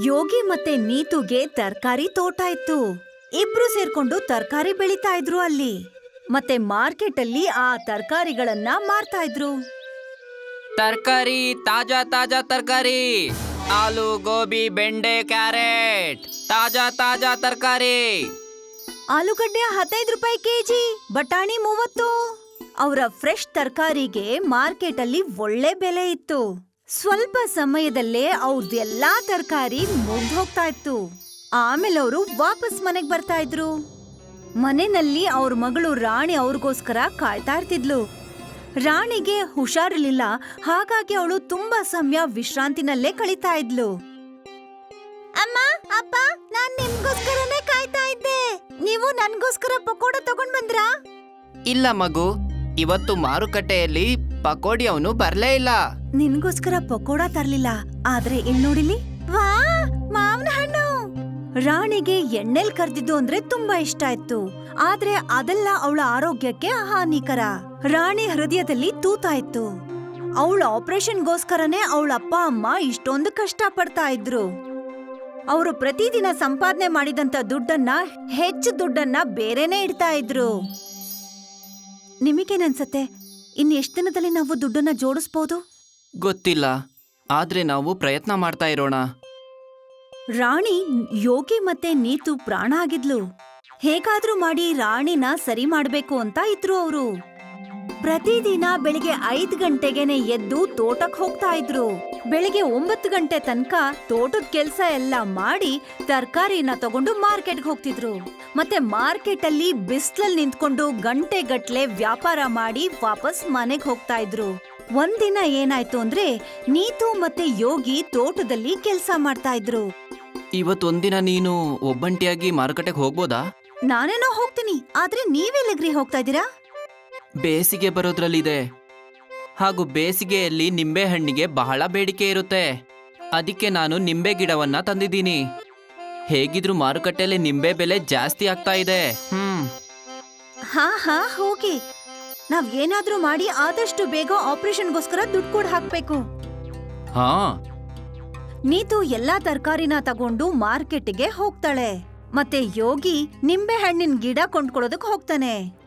ಯೋಗಿ ಮತ್ತೆ ನೀತುಗೆ ತರಕಾರಿ ತೋಟ ಇತ್ತು. ಇಬ್ರು ಸೇರ್ಕೊಂಡು ತರಕಾರಿ ಬೆಳಿತಾ ಇದ್ರು ಅಲ್ಲಿ. ಮತ್ತೆ ಮಾರ್ಕೆಟ್ ಅಲ್ಲಿ ಆ ತರಕಾರಿಗಳನ್ನ ಮಾರ್ತಾ ಇದ್ರು. ತರಕಾರಿ ತಾಜಾ ತಾಜಾ ತರಕಾರಿ. ಆಲೂ ಗೋಬಿ ಬೆಂಡೆ ಕ್ಯಾರೆಟ್. ತಾಜಾ ತಾಜಾ ತರಕಾರಿ. ಆಲೂಗಡ್ಡೆ ಹದಿನೈದು ರೂಪಾಯಿ ಕೆಜಿ ಬಟಾಣಿ ಮೂವತ್ತು. ಅವರ ಫ್ರೆಶ್ ತರಕಾರಿಗೆ ಮಾರ್ಕೆಟ್ ಅಲ್ಲಿ ಒಳ್ಳೆ ಬೆಲೆ ಇತ್ತು. ಸ್ವಲ್ಪ ಸಮಯದಲ್ಲೇ ಅವ್ರದ್ದೆಲ್ಲಾ ತರಕಾರಿ ಮುಗ್ದು ಹೋಗ್ತಾ ಇತ್ತು. ಆಮೇಲೆ ಅವರು ವಾಪಸ್ ಮನೆಗೆ ಬರ್ತಾ ಇದ್ರು. ಮನೆಯಲ್ಲಿ ಅವ್ರ ಮಗಳು ರಾಣಿ ಅವ್ರಿಗೋಸ್ಕರ ಕಾಯ್ತಾ ಇರ್ತಿದ್ಲು. ರಾಣಿಗೆ ಹುಷಾರಿರ್ಲಿಲ್ಲ ಹಾಗಾಗಿ ಅವಳು ತುಂಬಾ ಸಮಯ ವಿಶ್ರಾಂತಿನಲ್ಲೇ ಕಳೀತಾ ಇದ್ಲು. ಅಮ್ಮ ಅಪ್ಪ ನಾನ್ ನಿಮ್ಗೋಸ್ಕರನೇ ಕಾಯ್ತಾ ಇದ್ದೆ. ನೀವು ನನ್ಗೋಸ್ಕರ ಪಕೋಡ ತಗೊಂಡ್ ಬಂದ್ರಾ? ಇಲ್ಲ ಮಗು ಇವತ್ತು ಮಾರುಕಟ್ಟೆಯಲ್ಲಿ ಪಕೋಡಿ ಅವನು ಬರ್ಲೇ ಇಲ್ಲ. ನಿನ್ಗೋಸ್ಕರ ಪಕೋಡ ತರ್ಲಿಲ್ಲ, ಆದ್ರೆ ಇಲ್ ನೋಡಿಲಿ ವಾ, ಮಾವನ ಹಣ್ಣು! ರಾಣಿಗೆ ಎಣ್ಣೆಲ್ ಕರ್ದಿದ್ದು ಅಂದ್ರೆ ತುಂಬಾ ಇಷ್ಟ ಇತ್ತು ಆದ್ರೆ ಅದೆಲ್ಲ ಅವಳ ಆರೋಗ್ಯಕ್ಕೆ ಹಾನಿಕರ. ರಾಣಿ ಹೃದಯದಲ್ಲಿ ತೂತಾ ಇತ್ತು. ಅವಳ ಆಪರೇಷನ್ಗೋಸ್ಕರನೇ ಅವಳ ಅಪ್ಪ, ಅಮ್ಮ ಇಷ್ಟೊಂದು ಕಷ್ಟ ಪಡ್ತಾ ಇದ್ರು. ಅವರು ಪ್ರತಿದಿನ ಸಂಪಾದನೆ ಮಾಡಿದಂತ ದುಡ್ಡನ್ನ, ಹೆಚ್ಚು ದುಡ್ಡನ್ನ ಬೇರೆನೆ ಇಡ್ತಾ ಇದ್ರು. ನಿಮಗೇನನ್ಸತ್ತೆ ಇನ್ ಎಷ್ಟ್ ದಿನದಲ್ಲಿ ನಾವು ದುಡ್ಡನ್ನ ಜೋಡಿಸ್ಬೋದು? ಗೊತ್ತಿಲ್ಲ. ಆದ್ರೆ ನಾವು ಪ್ರಯತ್ನ ಮಾಡ್ತಾ ಇರೋಣ. ರಾಣಿ ಯೋಗಿ ಮತ್ತೆ ನೀತು ಪ್ರಾಣ ಆಗಿದ್ಲು. ಹೇಗಾದ್ರೂ ಮಾಡಿ ರಾಣಿನ ಸರಿ ಮಾಡ್ಬೇಕು ಅಂತ ಇದ್ರು ಅವರು. ಪ್ರತಿದಿನ ಬೆಳಿಗ್ಗೆ ಐದ್ ಗಂಟೆಗೆನೆ ಎದ್ದು ತೋಟಕ್ ಹೋಗ್ತಾ ಇದ್ರು. ಬೆಳಿಗ್ಗೆ ಒಂಬತ್ತು ಗಂಟೆ ತನಕ ತೋಟದ ಕೆಲ್ಸ ಎಲ್ಲ ಮಾಡಿ ತರಕಾರಿನ ತಗೊಂಡು ಮಾರ್ಕೆಟ್ಗೆ ಹೋಗ್ತಿದ್ರು. ಮತ್ತೆ ಮಾರ್ಕೆಟ್ ಅಲ್ಲಿ ಬಿಸ್ಲಲ್ಲಿ ನಿಂತ್ಕೊಂಡು ಗಂಟೆ ಗಟ್ಲೆ ವ್ಯಾಪಾರ ಮಾಡಿ ವಾಪಸ್ ಮನೆಗ್ ಹೋಗ್ತಾ ಇದ್ರು. ಒಂದಿನ ಏನಾಯ್ತು ಅಂದ್ರೆ ನೀತು ಮತ್ತೆ ಯೋಗಿ ತೋಟದಲ್ಲಿ ಕೆಲ್ಸ ಮಾಡ್ತಾ ಇದ್ರು. ಇವತ್ತೊಂದಿನ ನೀನು ಒಬ್ಬಂಟಿಯಾಗಿ ಮಾರುಕಟ್ಟೆಗೆ ಹೋಗ್ಬೋದಾ? ನಾನೇನೋ ಹೋಗ್ತೀನಿ ಆದ್ರೆ ನೀವೆಲ್ಲಿಗ್ರಿ ಹೋಗ್ತಾ ಇದ್ದೀರಾ? ಬೇಸಿಗೆ ಬರೋದ್ರಲ್ಲಿದೆ. ಹಾಗೂ ಬೇಸಿಗೆಯಲ್ಲಿ ನಿಂಬೆ ಹಣ್ಣಿಗೆ ಬಹಳ ಬೇಡಿಕೆ ಇರುತ್ತೆ. ಅದಕ್ಕೆ ನಾನು ನಿಂಬೆ ಗಿಡವನ್ನ ತಂದಿದ್ದೀನಿ. ಹೇಗಿದ್ರು ಮಾರುಕಟ್ಟೆಯಲ್ಲಿ ನಿಂಬೆ ಬೆಲೆ ಜಾಸ್ತಿ ಆಗ್ತಾ ಇದೆ. ಹ್ಮ್. ಹಾ ಹಾ ಹೋಗಿ. ನಾವ್ ಏನಾದ್ರೂ ಮಾಡಿ ಆದಷ್ಟು ಬೇಗ ಆಪರೇಷನ್ಗೋಸ್ಕರ ದುಡ್ಡು ಕೂಡ ಹಾಕ್ಬೇಕು. ಹಾ. ನೀತು ಎಲ್ಲಾ ತರಕಾರಿನ ತಗೊಂಡು ಮಾರ್ಕೆಟ್ಗೆ ಹೋಗ್ತಾಳೆ. ಮತ್ತೆ ಯೋಗಿ ನಿಂಬೆ ಹಣ್ಣಿನ ಗಿಡ ಕೊಂಡ್ಕೊಳ್ಳೋದಕ್ ಹೋಗ್ತಾನೆ.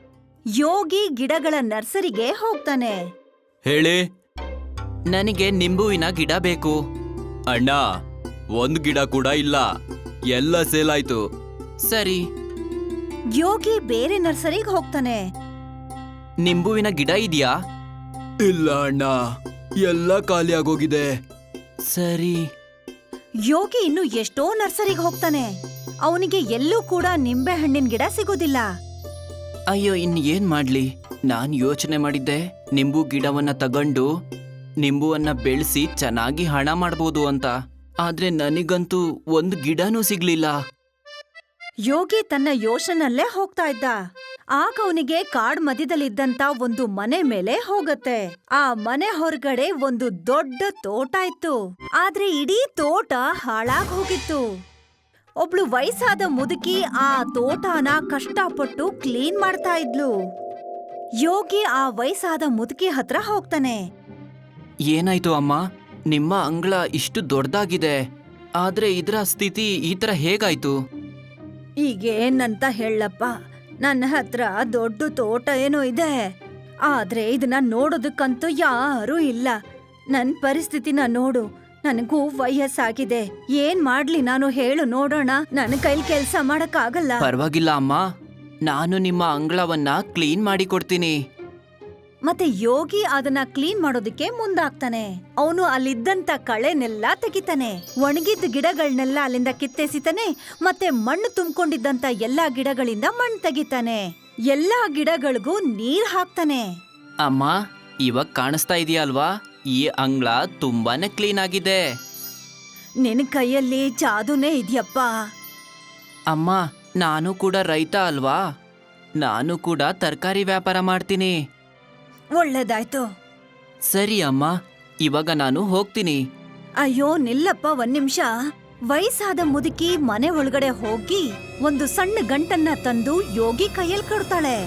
ಯೋಗಿ ಗಿಡಗಳ ನರ್ಸರಿಗೆ ಹೋಗ್ತಾನೆ. ಹೇಳಿ? ನನಗೆ ನಿಂಬುವಿನ ಗಿಡ ಬೇಕು. ಅಣ್ಣ ಒಂದ್ ಗಿಡ ಕೂಡ ಇಲ್ಲ. ಎಲ್ಲ ಸೇಲ್ ಆಯ್ತು ಸರಿ. ಯೋಗಿ ಬೇರೆ ನರ್ಸರಿಗೆ ಹೋಗ್ತಾನೆ. ನಿಂಬುವಿನ ಗಿಡ ಇದೆಯಾ? ಇಲ್ಲ ಅಣ್ಣ. ಎಲ್ಲ ಖಾಲಿ ಆಗೋಗಿದೆ. ಸರಿ. ಯೋಗಿ ಇನ್ನು ಎಷ್ಟೋ ನರ್ಸರಿಗೆ ಹೋಗ್ತಾನೆ. ಅವನಿಗೆ ಎಲ್ಲೂ ಕೂಡ ನಿಂಬೆ ಹಣ್ಣಿನ ಗಿಡ ಸಿಗೋದಿಲ್ಲ. ಅಯ್ಯೋ ಇನ್ ಏನ್ ಮಾಡ್ಲಿ? ನಾನ್ ಯೋಚನೆ ಮಾಡಿದ್ದೆ, ನಿಂಬು ಗಿಡವನ್ನ ತಗೊಂಡು ನಿಂಬುವನ್ನ ಬೆಳೆಸಿ ಚೆನ್ನಾಗಿ ಹಣ ಮಾಡ್ಬೋದು ಅಂತ. ಆದ್ರೆ ನನಗಂತೂ ಒಂದು ಗಿಡನೂ ಸಿಗ್ಲಿಲ್ಲ. ಯೋಗಿ ತನ್ನ ಯೋಶನಲ್ಲೇ ಹೋಗ್ತಾ ಇದ್ದ. ಆಗ ಅವನಿಗೆ ಕಾಡ್ ಮಧ್ಯದಲ್ಲಿದ್ದಂತ ಒಂದು ಮನೆ ಮೇಲೆ ಹೋಗತ್ತೆ. ಆ ಮನೆ ಹೊರಗಡೆ ಒಂದು ದೊಡ್ಡ ತೋಟ ಇತ್ತು. ಆದ್ರೆ ಇಡೀ ತೋಟ ಹಾಳಾಗ್ ಹೋಗಿತ್ತು. ಒಬ್ಳು ವಯಸ್ಸಾದ ಮುದುಕಿ ಆ ತೋಟನ ಕಷ್ಟಪಟ್ಟು ಕ್ಲೀನ್ ಮಾಡ್ತಾ ಇದ್ಲು. ಯೋಗಿ ಆ ವಯಸ್ಸಾದ ಮುದುಕಿ ಹತ್ರ ಹೋಗ್ತಾನೆ. ಏನಾಯ್ತು ಅಮ್ಮ? ನಿಮ್ಮ ಅಂಗಳ ಇಷ್ಟು ದೊಡ್ಡದಾಗಿದೆ. ಆದ್ರೆ ಇದರ ಸ್ಥಿತಿ ಈ ತರ ಹೇಗಾಯ್ತು? ಈಗೇನಂತ ಹೇಳಪ್ಪ. ನನ್ನ ಹತ್ರ ದೊಡ್ಡ ತೋಟ ಏನೋ ಇದೆ. ಆದ್ರೆ ಇದನ್ನ ನೋಡೋದಕ್ಕಂತೂ ಯಾರೂ ಇಲ್ಲ. ನನ್ನ ಪರಿಸ್ಥಿತಿನ ನೋಡು. ನನಗೂ ವಯಸ್ಸಾಗಿದೆ. ಏನ್ ಮಾಡ್ಲಿ ನಾನು ಹೇಳು ನೋಡೋಣ. ನನ್ನ ಕೈಲಿ ಕೆಲ್ಸ ಮಾಡಕ್ಕಾಗಲ್ಲ. ಪರವಾಗಿಲ್ಲ ಅಮ್ಮ. ನಾನು ನಿಮ್ಮ ಅಂಗಳವನ್ನ ಕ್ಲೀನ್ ಮಾಡಿ ಕೊಡ್ತೀನಿ. ಮತ್ತೆ ಯೋಗಿ ಅದನ್ನ ಕ್ಲೀನ್ ಮಾಡೋದಕ್ಕೆ ಮುಂದಾಗ್ತಾನೆ. ಅವನು ಅಲ್ಲಿದ್ದಂತ ಕಳೆನೆಲ್ಲ ತೆಗಿತಾನೆ. ಒಣಗಿದ್ದ ಗಿಡಗಳನ್ನೆಲ್ಲ ಅಲ್ಲಿಂದ ಕಿತ್ತೆಸಿತಾನೆ. ಮತ್ತೆ ಮಣ್ಣು ತುಂಬಿಕೊಂಡಿದ್ದಂತ ಎಲ್ಲಾ ಗಿಡಗಳಿಂದ ಮಣ್ಣು ತೆಗಿತಾನೆ. ಎಲ್ಲಾ ಗಿಡಗಳಿಗೂ ನೀರ್ ಹಾಕ್ತಾನೆ. ಅಮ್ಮ ಇವಾಗ ಕಾಣಿಸ್ತಾ ಇದೆಯಾ ಅಲ್ವಾ? ಈ ಅಂಗ್ಳ ತುಂಬಾನೇ ಕ್ಲೀನ್ ಆಗಿದೆ. ನಿನ್ ಕೈಯಲ್ಲಿ ಜಾದೂನೇ ಇದೆಯಪ್ಪ. ಅಮ್ಮ ನಾನು ಕೂಡ ರೈತ ಅಲ್ವಾ? ನಾನು ಕೂಡ ತರಕಾರಿ ವ್ಯಾಪಾರ ಮಾಡ್ತೀನಿ. ಒಳ್ಳೇದಾಯ್ತು. ಸರಿ ಅಮ್ಮ ಇವಾಗ ನಾನು ಹೋಗ್ತೀನಿ. ಅಯ್ಯೋ ನಿಲ್ಲಪ್ಪ ಒಂದ್ ನಿಮಿಷ. ವಯಸ್ಸಾದ ಮುದುಕಿ ಮನೆ ಒಳಗಡೆ ಹೋಗಿ ಒಂದು ಸಣ್ಣ ಗಂಟನ್ನ ತಂದು ಯೋಗಿ ಕೈಯಲ್ಲಿ ಕೊಡ್ತಾಳೆ.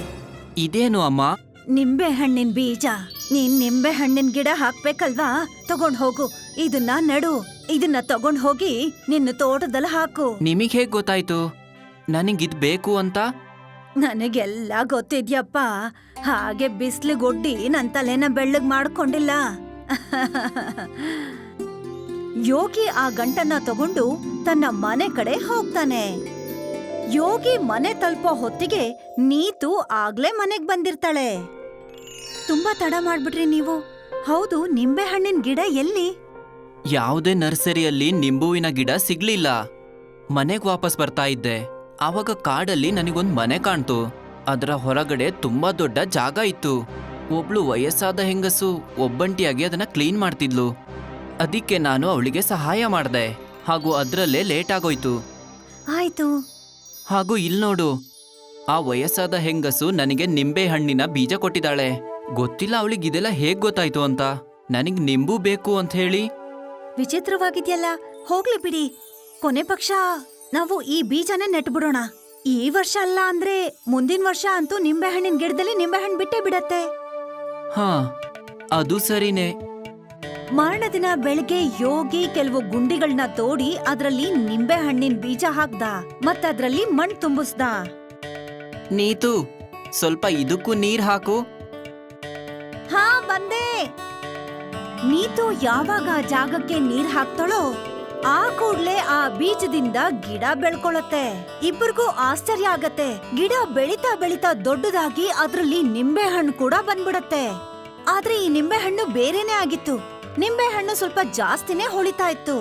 ಇದೇನು ಅಮ್ಮ? ನಿಂಬೆ ಹಣ್ಣಿನ ಬೀಜ. ನೀನ್ ನಿಂಬೆ ಹಣ್ಣಿನ ಗಿಡ ಹಾಕ್ಬೇಕಲ್ವಾ? ತಗೊಂಡ್ ಹೋಗು. ಇದನ್ನ ನಡು. ಇದನ್ನ ತಗೊಂಡ್ ಹೋಗಿ ನಿನ್ನ ತೋಟದಲ್ಲಿ ಹಾಕು. ನಿಮಗೆ ಹೇಗೆ ಗೊತ್ತಾಯ್ತು? ನನಗಿದ್ ಬೇಕು ಅಂತ? ನನಗೆಲ್ಲ ಗೊತ್ತಿದ್ಯಪ್ಪ. ಹಾಗೆ ಬಿಸ್ಲಿಗೊಡ್ಡಿ ನನ್ ತಲೆನ ಬೆಳ್ಳಗ್ ಮಾಡ್ಕೊಂಡಿಲ್ಲ. ಯೋಗಿ ಆ ಗಂಟನ್ನ ತಗೊಂಡು ತನ್ನ ಮನೆ ಕಡೆ ಹೋಗ್ತಾನೆ. ಯೋಗಿ ಮನೆ ತಲುಪೋ ಹೊತ್ತಿಗೆ ನೀತು ಆಗ್ಲೇ ಮನೆಗ್ ಬಂದಿರ್ತಾಳೆ. ತುಂಬಾ ತಡ ಮಾಡ್ಬಿಟ್ರಿ ನೀವು. ಹೌದು ನಿಂಬೆ ಹಣ್ಣಿನ ಗಿಡ ಎಲ್ಲಿ? ಯಾವುದೇ ನರ್ಸರಿಯಲ್ಲಿ ನಿಂಬುವಿನ ಗಿಡ ಸಿಗ್ಲಿಲ್ಲ. ಮನೆಗ್ ವಾಪಸ್ ಬರ್ತಾ ಇದ್ದೆ. ಆವಾಗ ಕಾಡಲ್ಲಿ ನನಗೊಂದ್ ಮನೆ ಕಾಣ್ತು. ಅದರ ಹೊರಗಡೆ ತುಂಬಾ ದೊಡ್ಡ ಜಾಗ ಇತ್ತು. ಒಬ್ಳು ವಯಸ್ಸಾದ ಹೆಂಗಸು ಒಬ್ಬಂಟಿಯಾಗಿ ಅದನ್ನ ಕ್ಲೀನ್ ಮಾಡ್ತಿದ್ಲು. ಅದಕ್ಕೆ ನಾನು ಅವಳಿಗೆ ಸಹಾಯ ಮಾಡ್ದೆ. ಹಾಗೂ ಅದ್ರಲ್ಲೇ ಲೇಟ್ ಆಗೋಯ್ತು. ಆಯ್ತು. ಹಾಗೂ ಇಲ್ನೋಡು ಆ ವಯಸ್ಸಾದ ಹೆಂಗಸು ನನಗೆ ನಿಂಬೆ ಹಣ್ಣಿನ ಬೀಜ ಕೊಟ್ಟಿದ್ದಾಳೆ. ಗೊತ್ತಿಲ್ಲ ಅವಳಿಗೆ ಇದೆಲ್ಲ ಹೇಗ್ ಗೊತ್ತಾಯ್ತು ಅಂತ. ನನಗ್ ನಿಂಬು ಬೇಕು ಅಂತ ಹೇಳಿ. ವಿಚಿತ್ರವಾಗಿದ್ಯಲ್ಲ ಹೋಗ್ಲಿ ಬಿಡಿ. ಕೊನೆ ಪಕ್ಷ ನಾವು ಈ ಬೀಜನ ನೆಟ್ಬಿಡೋಣ. ಈ ವರ್ಷ ಅಲ್ಲ ಅಂದ್ರೆ ಮುಂದಿನ ವರ್ಷ ಅಂತೂ ನಿಂಬೆಹಣ್ಣಿನ ಗಿಡದಲ್ಲಿ ನಿಂಬೆಹಣ್ಣು ಬಿಟ್ಟೇ ಬಿಡತ್ತೆ. ಹಾ ಅದು ಸರಿನೇ. ಮಾರಣ ದಿನ ಬೆಳಿಗ್ಗೆ ಯೋಗಿ ಕೆಲವು ಗುಂಡಿಗಳನ್ನ ತೋಡಿ ಅದರಲ್ಲಿ ನಿಂಬೆ ಹಣ್ಣಿನ ಬೀಜ ಹಾಕ್ದ ಮತ್ತದ್ರಲ್ಲಿ ಮಣ್ಣು ತುಂಬಿಸ್ದ. ನೀತು ಸ್ವಲ್ಪ ಇದಕ್ಕೂ ನೀರ್ ಹಾಕು. ಹಾ ಬಂದೆ. ನೀತು ಯಾವಾಗ ಜಾಗಕ್ಕೆ ನೀರ್ ಹಾಕ್ತಾಳೋ ಆ ಕೂಡ್ಲೆ ಆ ಬೀಜದಿಂದ ಗಿಡ ಬೆಳ್ಕೊಳತ್ತೆ. ಇಬ್ಬರಿಗೂ ಆಶ್ಚರ್ಯ ಆಗತ್ತೆ. ಗಿಡ ಬೆಳಿತಾ ಬೆಳಿತಾ ದೊಡ್ಡದಾಗಿ ಅದ್ರಲ್ಲಿ ನಿಂಬೆ ಹಣ್ಣು ಕೂಡ ಬಂದ್ಬಿಡತ್ತೆ. ಆದ್ರೆ ಈ ನಿಂಬೆ ಹಣ್ಣು ಬೇರೆನೆ ಆಗಿತ್ತು. ನಿಂಬೆ ಹಣ್ಣು ಸ್ವಲ್ಪ ಜಾಸ್ತಿನೇ ಹೊಳಿತಾ ಇತ್ತು.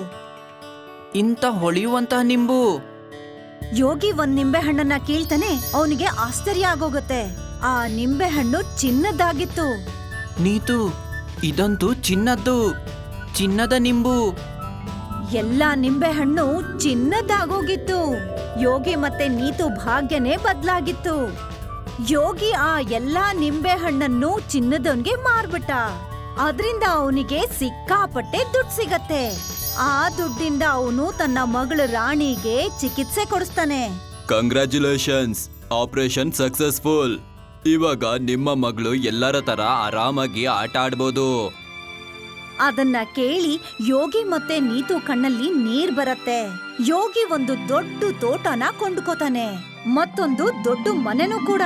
ಇಂತ ಹೊಳೆಯುವಂತಹ ನಿಂಬು. ಯೋಗಿ ಒಂದ್ ನಿಂಬೆ ಹಣ್ಣನ್ನ ಕೀಳ್ತಾನೆ ಅವನಿಗೆ ಆಶ್ಚರ್ಯ ಆಗೋಗತ್ತೆ. ಆ ನಿಂಬೆ ಹಣ್ಣು ಚಿನ್ನದ್ದಾಗಿತ್ತು. ನೀತು ಇದಂತೂ ಚಿನ್ನದ್ದು ಚಿನ್ನದ ನಿಂಬು. ಎಲ್ಲ ನಿಂಬೆ ಹಣ್ಣು ಚಿನ್ನದಾಗೋಗಿತ್ತು. ಯೋಗಿ ಮತ್ತೆ ನೀತು ಭಾಗ್ಯನೇ ಬದ್ಲಾಗಿತ್ತು. ಯೋಗಿ ಆ ಎಲ್ಲಾ ನಿಂಬೆ ಹಣ್ಣನ್ನು ಚಿನ್ನದವನ್ಗೆ ಮಾರ್ಬಿಟ್ಟ. ಅದ್ರಿಂದ ಅವನಿಗೆ ಸಿಕ್ಕಾಪಟ್ಟೆ ದುಡ್ಡು ಸಿಗತ್ತೆ. ಆ ದುಡ್ಡಿಂದ ಅವನು ತನ್ನ ಮಗಳು ರಾಣಿಗೆ ಚಿಕಿತ್ಸೆ ಕೊಡಿಸ್ತಾನೆ. ಕಂಗ್ರ್ಯಾಚುಲೇಷನ್ಸ್ ಆಪರೇಷನ್ ಸಕ್ಸಸ್ಫುಲ್ ಇವಾಗ ನಿಮ್ಮ ಮಗಳು ಎಲ್ಲರ ತರ ಆರಾಮಾಗಿ ಆಟ ಆಡ್ಬೋದು. ಅದನ್ನ ಕೇಳಿ ಯೋಗಿ ಮತ್ತೆ ನೀತು ಕಣ್ಣಲ್ಲಿ ನೀರ್ ಬರತ್ತೆ. ಯೋಗಿ ಒಂದು ದೊಡ್ಡ ತೋಟನ ಕೊಂಡ್ಕೋತಾನೆ. ಮತ್ತೊಂದು ದೊಡ್ಡ ಮನೆನೂ ಕೂಡ.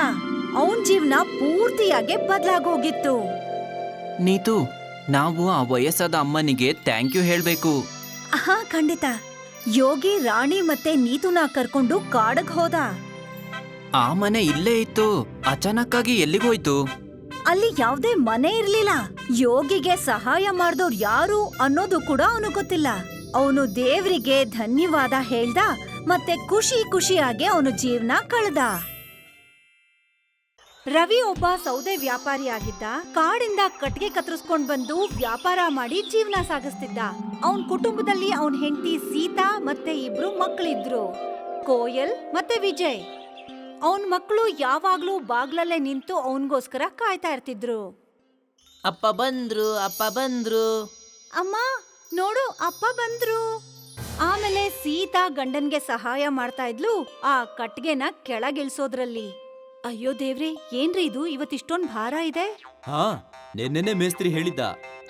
ಅವನ್ ಜೀವನ ಪೂರ್ತಿಯಾಗಿ ಬದಲಾಗೋಗಿತ್ತು. ನೀತು ನಾವು ಆ ವಯಸ್ಸಾದ ಅಮ್ಮನಿಗೆ ಥ್ಯಾಂಕ್ ಯು ಹೇಳ್ಬೇಕು. ಹಾ ಖಂಡಿತ. ಯೋಗಿ ರಾಣಿ ಮತ್ತೆ ನೀತುನ ಕರ್ಕೊಂಡು ಕಾಡಗ್ ಹೋದ. ಆ ಮನೆ ಇಲ್ಲೇ ಇತ್ತು. ಅಚಾನಕ್ಕಾಗಿ ಎಲ್ಲಿಗೋಯ್ತು ಅಲ್ಲಿ ಯಾವ್ದೇ ಮನೆ ಇರ್ಲಿಲ್ಲ. ಯೋಗಿಗೆ ಸಹಾಯ ಮಾಡ್ದವ್ರು ಯಾರು ಅನ್ನೋದು ಕೂಡ ಅವನು ಗೊತ್ತಿಲ್ಲ. ಅವನು ದೇವ್ರಿಗೆ ಧನ್ಯವಾದ ಹೇಳ್ದ ಮತ್ತೆ ಖುಷಿ ಖುಷಿಯಾಗಿ ಅವನು ಜೀವನ ಕಳೆದ. ರವಿ ಒಬ್ಬ ಸೌದೆ ವ್ಯಾಪಾರಿ ಆಗಿದ್ದ. ಕಾಡಿಂದ ಕಟ್ಟಿಗೆ ಕತ್ತರಿಸ್ಕೊಂಡ್ ಬಂದು ವ್ಯಾಪಾರ ಮಾಡಿ ಜೀವನ ಸಾಗಿಸ್ತಿದ್ದ. ಅವನ್ ಕುಟುಂಬದಲ್ಲಿ ಅವನ್ ಹೆಂಡತಿ ಸೀತಾ ಮತ್ತೆ ಇಬ್ರು ಮಕ್ಕಳಿದ್ರು ಕೋಯಲ್ ಮತ್ತೆ ವಿಜಯ್. ಅವನ್ ಮಕ್ಕಳು ಯಾವಾಗ್ಲೂ ಬಾಗ್ಲಲ್ಲೇ ನಿಂತು ಅವನ್ಗೋಸ್ಕರ ಕಾಯ್ತಾ ಇರ್ತಿದ್ರು. ಅಪ್ಪ ಬಂದ್ರು ಅಪ್ಪ ಬಂದ್ರು. ಅಮ್ಮ ನೋಡು ಅಪ್ಪ ಬಂದ್ರು. ಆಮೇಲೆ ಸೀತಾ ಗಂಡನ್ಗೆ ಸಹಾಯ ಮಾಡ್ತಾ ಇದ್ಲು ಆ ಕಟ್ಗೆನ ಕೆಳಗಿಳಿಸೋದ್ರಲ್ಲಿ. ಅಯ್ಯೋ ದೇವ್ರಿ ಏನ್ರಿ ಇದು? ಇವತ್ತಿಷ್ಟೊಂದ್ ಭಾರ ಇದೆ. ಹಾ ನಿನ್ನೆ ಮೇಸ್ತ್ರಿ ಹೇಳಿದ್ದ